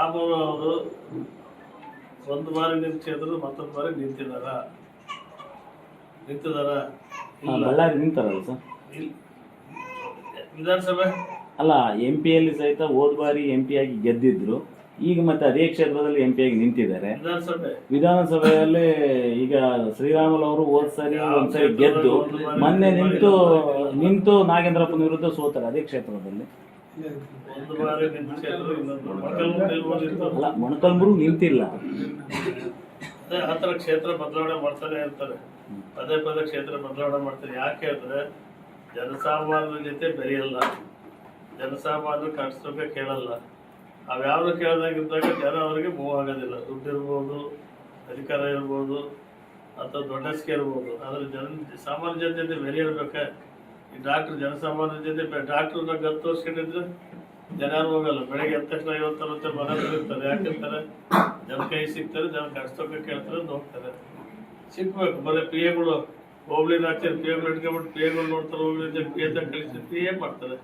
ಅವರು ಒಂದು ಬಾರಿ ನಿಂತಿದ್ರು ಮತ್ತೊಂದು ಬಾರಿ ನಿಂತಿದಾರ ನಿಂತಿದಾರ ಬಳ್ಳಾರಿ ನಿಂತಾರಲ್ಲ ಸರ್. ಇಲ್ಲ. ವಿಧಾನಸಭೆ? ಅಲ್ಲ ಎಂ ಪಿಯಲ್ಲಿ ಸಹಿತ ಹೋದ ಬಾರಿ ಎಂ ಪಿ ಆಗಿ ಗೆದ್ದಿದ್ರು. ಈಗ ಮತ್ತೆ ಅದೇ ಕ್ಷೇತ್ರದಲ್ಲಿ ಎಂ ಪಿ ಆಗಿ ನಿಂತಿದ್ದಾರೆ. ವಿಧಾನಸಭೆಯಲ್ಲಿ ಈಗ ಶ್ರೀರಾಮುಲು ಅವರು ಹೋದ ಸರಿ ಒಂದ್ಸರಿ ಗೆದ್ದು ಮೊನ್ನೆ ನಿಂತು ನಿಂತು ನಾಗೇಂದ್ರಪ್ಪನ ವಿರುದ್ಧ ಸೋತಾರೆ ಅದೇ ಕ್ಷೇತ್ರದಲ್ಲಿ. ಅಲ್ಲ ಮೊಣಕಲ್ಮೂರು ನಿಂತಿಲ್ಲ. ಹತ್ರ ಆ ಥರ ಕ್ಷೇತ್ರ ಬದಲಾವಣೆ ಮಾಡ್ತಾನೆ ಇರ್ತಾರೆ ಪದೇ ಪದೇ ಕ್ಷೇತ್ರ ಬದಲಾವಣೆ ಮಾಡ್ತಾರೆ. ಯಾಕೆ ಅಂದ್ರೆ ಜನಸಾಮಾನ್ಯರ ಜೊತೆ ಬೆರೆಯಲ್ಲ. ಜನಸಾಮಾನ್ಯರು ಕಟ್ಸೋಕೆ ಕೇಳಲ್ಲ. ಅವ್ಯಾವ್ದು ಕೇಳ್ದಾಗಿದ್ದಾಗ ಜನ ಅವರಿಗೆ ಮೂವ್ ಆಗೋದಿಲ್ಲ. ದುಡ್ಡು ಇರ್ಬೋದು, ಅಧಿಕಾರ ಇರ್ಬೋದು, ಅಥವಾ ದೊಡ್ಡ ಹೆಸ್ಕೆ ಇರ್ಬೋದು. ಆದರೆ ಜನ, ಸಾಮಾನ್ಯ ಜನ ಜೊತೆ ಬೆರೆಯಿರ್ಬೇಕೆ ಈ ಡಾಕ್ಟ್ರು ಜನಸಾಮಾನ್ಯ ಜೊತೆ ಡಾಕ್ಟ್ರನ್ನ ಗತ್ತು ತೋರಿಸ್ಕೊಂಡಿದ್ರೆ ಜನ ಹೋಗಲ್ಲ. ಬೆಳಗ್ಗೆ ಎದ್ದ ತಕ್ಷಣ ಐವತ್ತು, ಅರವತ್ತು ಮನೆ ಇರ್ತಾರೆ. ಯಾಕಿರ್ತಾರೆ ಜನ ಕೈ ಸಿಗ್ತಾರೆ, ಜನ ಕಟ್ಸೋಕೆ ಕೇಳ್ತಾರೆ, ಅಂತ ಹೋಗ್ತಾರೆ. ಸಿಗ್ಬೇಕು. ಬರೀ ಪಿ ಎಗಳು ಹೋಗ್ಲಿನ ಹಾಕ್ತಾರೆ ಪಿ ಎಗಳು ಇಟ್ಕೊಂಡ್ಬಿಟ್ಟು ಪಿ ಎಗಳು ನೋಡ್ತಾರೆ ಹೋಗ್ಲಿ ಪಿ ಎ ಕಳಿಸಿ ಪಿ ಎ ಮಾಡ್ತಾರೆ.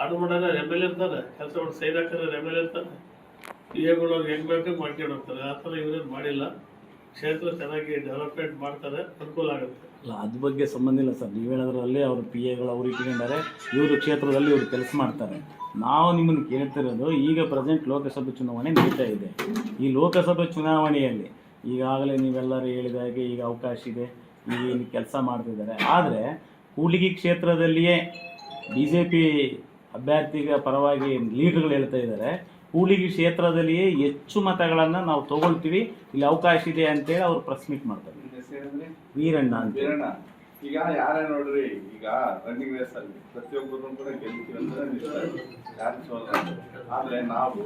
ಆಡು ಮಾಡೋಣ ಎಂ ಎಲ್ ಇರ್ತಾರೆ ಕೆಲಸ ಮಾಡಿ ಸೈಡ್ ಹಾಕಿದ್ರೆ ಎಂ ಎಲ್ ಇರ್ತಾರೆ ಪಿ ಎಗಳು ಅವ್ರು ಹೆಂಗೆ ಬೇಕು ಮಾಡ್ಕೊಂಡು ಹೋಗ್ತಾರೆ. ಆ ಥರ ಇವರೇನು ಮಾಡಿಲ್ಲ. ಕ್ಷೇತ್ರ ಚೆನ್ನಾಗಿ ಡೆವಲಪ್ಮೆಂಟ್ ಮಾಡ್ತಾರೆ, ಅನುಕೂಲ ಆಗುತ್ತೆ. ಅಲ್ಲ ಅದ್ರ ಬಗ್ಗೆ ಸಂಬಂಧ ಇಲ್ಲ ಸರ್. ನೀವು ಹೇಳೋದ್ರಲ್ಲಿ ಅವರು ಪಿ ಎಗಳು ಅವ್ರು ಇಟ್ಕೊಂಡಾರೆ ಇವರು ಕ್ಷೇತ್ರದಲ್ಲಿ ಇವರು ಕೆಲಸ ಮಾಡ್ತಾರೆ. ನಾವು ನಿಮ್ಮನ್ನು ಕೇಳ್ತಿರೋದು, ಈಗ ಪ್ರೆಸೆಂಟ್ ಲೋಕಸಭೆ ಚುನಾವಣೆ ನಡೀತಾ ಇದೆ. ಈ ಲೋಕಸಭೆ ಚುನಾವಣೆಯಲ್ಲಿ ಈಗಾಗಲೇ ನೀವೆಲ್ಲರೂ ಹೇಳಿದ ಹಾಗೆ ಈಗ ಅವಕಾಶ ಇದೆ, ಈಗ ಕೆಲಸ ಮಾಡ್ತಿದ್ದಾರೆ. ಆದರೆ, ಕೂಡ್ಲಿಗಿ ಕ್ಷೇತ್ರದಲ್ಲಿಯೇ ಬಿ ಜೆ ಪಿ ಅಭ್ಯರ್ಥಿಗ ಪರವಾಗಿ ಲೀಡರ್ಗಳು ಹೇಳ್ತಾ ಇದ್ದಾರೆ. ಹೂಳಿಗೆ ಕ್ಷೇತ್ರದಲ್ಲಿಯೇ ಹೆಚ್ಚು ಮತಗಳನ್ನು ನಾವು ತಗೊಳ್ತೀವಿ. ಇಲ್ಲಿ ಅವಕಾಶ ಇದೆ ಅಂತೇಳಿ ಅವ್ರು ಪ್ರೆಸ್ ಮೀಟ್ ಮಾಡ್ತಾರೆ. ವೀರಣ್ಣ ಅಂತ ವೀರಣ್ಣ. ಈಗ ಯಾರೇ ನೋಡ್ರಿ ಈಗ ರನ್ನಿಂಗ್ ರೇಸ್ ಅಲ್ಲಿ ಪ್ರತಿಯೊಬ್ಬರು ಕೂಡ ಗೆಲ್ತೀವಿ ಅಂತ ಆದ್ರೆ ನಾವು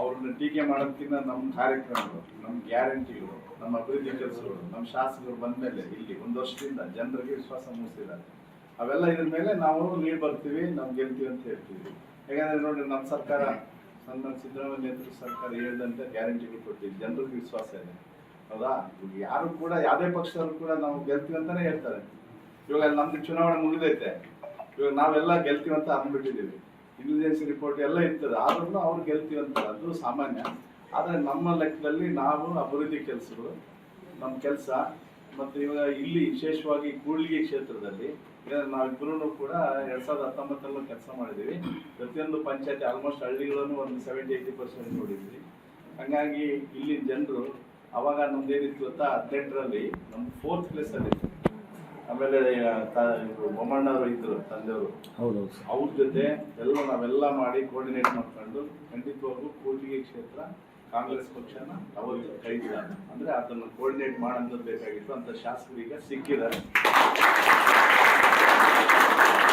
ಅವ್ರನ್ನ ಟೀಕೆ ಮಾಡೋದಕ್ಕಿಂತ ನಮ್ಮ ಕಾರ್ಯಕ್ರಮಗಳು ನಮ್ಮ ಗ್ಯಾರಂಟಿಗಳು ನಮ್ಮ ಅಭಿವೃದ್ಧಿ ಕೆಲಸಗಳು ನಮ್ಮ ಶಾಸಕರು ಬಂದ್ಮೇಲೆ ಇಲ್ಲಿ ಒಂದು ವರ್ಷದಿಂದ ಜನರಿಗೆ ವಿಶ್ವಾಸ ಮೂಡಿಸಿದ್ದಾರೆ. ಅವೆಲ್ಲ ಇದ್ರ ಮೇಲೆ ನಾವು ನೀರು ಬರ್ತೀವಿ ನಾವು ಗೆಲ್ತೀವಿ ಅಂತ ಹೇಳ್ತೀವಿ. ಯಾಕಂದ್ರೆ ನೋಡ್ರಿ ನಮ್ಮ ಸರ್ಕಾರ, ನನ್ನ ಸಿದ್ದರಾಮಯ್ಯ ನೇತೃತ್ವ ಸರ್ಕಾರ ಹೇಳಿದಂತೆ ಗ್ಯಾರಂಟಿಗಳು ಕೊಟ್ಟಿದ್ದು ಜನರಿಗೆ ವಿಶ್ವಾಸ ಇದೆ. ಹೌದಾ? ಯಾರು ಕೂಡ, ಯಾವುದೇ ಪಕ್ಷದಲ್ಲೂ ಕೂಡ ನಾವು ಗೆಲ್ತೀವಿ ಅಂತಾನೆ ಹೇಳ್ತಾರೆ. ಇವಾಗ ನಮ್ದು ಚುನಾವಣೆ ಮುಗಿದೈತೆ. ಇವಾಗ ನಾವೆಲ್ಲ ಗೆಲ್ತೀವಿ ಅಂತ ಅಂದ್ಬಿಟ್ಟಿದ್ದೀವಿ. ಇಂಟೆಲಿಜೆನ್ಸ್ ರಿಪೋರ್ಟ್ ಎಲ್ಲ ಇರ್ತದೆ. ಆದ್ರೂ ಅವ್ರು ಗೆಲ್ತೀವಿ ಅಂತಾರೆ ಅದು ಸಾಮಾನ್ಯ. ಆದ್ರೆ ನಮ್ಮ ಲೆಕ್ಕದಲ್ಲಿ ನಾವು ಅಭಿವೃದ್ಧಿ ಕೆಲಸಗಳು ನಮ್ಮ ಕೆಲಸ, ಮತ್ತೆ ಇವಾಗ ಇಲ್ಲಿ ವಿಶೇಷವಾಗಿ ಕೂಡ್ಲಿಗಿ ಕ್ಷೇತ್ರದಲ್ಲಿ ನಾವಿಬ್ಬರೂ ಕೂಡ ಎರಡ್ ಸಾವಿರದ ಹತ್ತೊಂಬತ್ತರಲ್ಲೂ ಕೆಲಸ ಮಾಡಿದ್ದೀವಿ ಪ್ರತಿಯೊಂದು ಪಂಚಾಯತಿ ಆಲ್ಮೋಸ್ಟ್ ಹಳ್ಳಿಗಳನ್ನು ಒಂದು ಸೆವೆಂಟಿ ಏಯ್ಟಿ ಪರ್ಸೆಂಟ್ ನೋಡಿದ್ವಿ. ಹಂಗಾಗಿ ಇಲ್ಲಿ ಜನರು ಅವಾಗ ನಮ್ದು ಏನಿತ್ತು ಗೊತ್ತಾ? ಹದಿನೆಂಟರಲ್ಲಿ ನಮ್ಮ ಫೋರ್ತ್ ಪ್ಲೇಸ್ ಅಲ್ಲಿ ಆಮೇಲೆ ಬೊಮ್ಮಣ್ಣವರು ಇದ್ರು ತಂದೆಯವರು. ಹೌದು ಅವ್ರ ಜೊತೆ ಎಲ್ಲ ನಾವೆಲ್ಲ ಮಾಡಿ ಕೋರ್ಡಿನೇಟ್ ಮಾಡ್ಕೊಂಡು ಖಂಡಿತವಾಗೂ ಕೂಟಿಗೆ ಕ್ಷೇತ್ರ ಕಾಂಗ್ರೆಸ್ ಪಕ್ಷನ ಅವತ್ತು ಕೈ ಬಿಡ ಅಂದ್ರೆ ಅದನ್ನು ಕೋರ್ಡಿನೇಟ್ ಮಾಡೋದು ಬೇಕಾಗಿತ್ತು. ಅಂತ ಶಾಸಕರಿಗೆ ಸಿಕ್ಕಿದ್ದಾರೆ.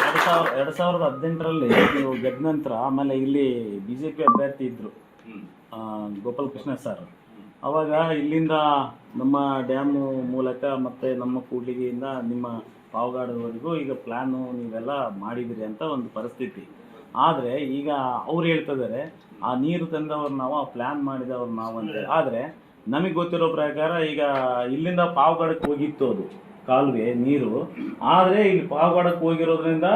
ಎರಡು ಸಾವಿರ ಎರಡು ಸಾವಿರದ ಹದಿನೆಂಟರಲ್ಲಿ ನೀವು ಗೆದ್ದ ನಂತರ ಆಮೇಲೆ ಇಲ್ಲಿ ಬಿ ಜೆ ಪಿ ಅಭ್ಯರ್ಥಿ ಇದ್ದರು ಗೋಪಾಲ ಕೃಷ್ಣ ಸರ್. ಅವಾಗ ಇಲ್ಲಿಂದ ನಮ್ಮ ಡ್ಯಾಮು ಮೂಲಕ ಮತ್ತು ನಮ್ಮ ಕೂಡ್ಲಿಗೆಯಿಂದ ನಿಮ್ಮ ಪಾವಗಾಡದವರೆಗೂ ಈಗ ಪ್ಲ್ಯಾನು ನೀವೆಲ್ಲ ಮಾಡಿದಿರಿ ಅಂತ ಒಂದು ಪರಿಸ್ಥಿತಿ. ಆದರೆ ಈಗ ಅವ್ರು ಹೇಳ್ತಿದ್ದಾರೆ ಆ ನೀರು ತಂದವ್ರು ನಾವು, ಆ ಪ್ಲ್ಯಾನ್ ಮಾಡಿದವ್ರು ನಾವು ಅಂತ ಆದರೆ ನಮಗೆ ಗೊತ್ತಿರೋ ಪ್ರಕಾರ ಈಗ ಇಲ್ಲಿಂದ ಪಾವಗಡಕ್ಕೆ ಹೋಗಿತ್ತು ಅದು. ಕಾಲುವೆ, ನೀರು. ಆದರೆ ಇಲ್ಲಿ ಪಾವಗಡಕ್ಕೆ ಹೋಗಿರೋದ್ರಿಂದ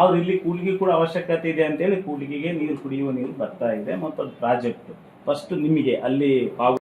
ಅವ್ರು ಇಲ್ಲಿ ಕೂಲಿಗೆ ಕೂಡ ಅವಶ್ಯಕತೆ ಇದೆ ಅಂತೇಳಿ ಕೂಲಿಗೆಗೆ ನೀರು ಕುಡಿಯುವ ನೀರು ಬರ್ತಾ ಇದೆ. ಮತ್ತು ಪ್ರಾಜೆಕ್ಟ್. ಫಸ್ಟ್ ನಿಮಗೆ ಅಲ್ಲಿ ಪಾವ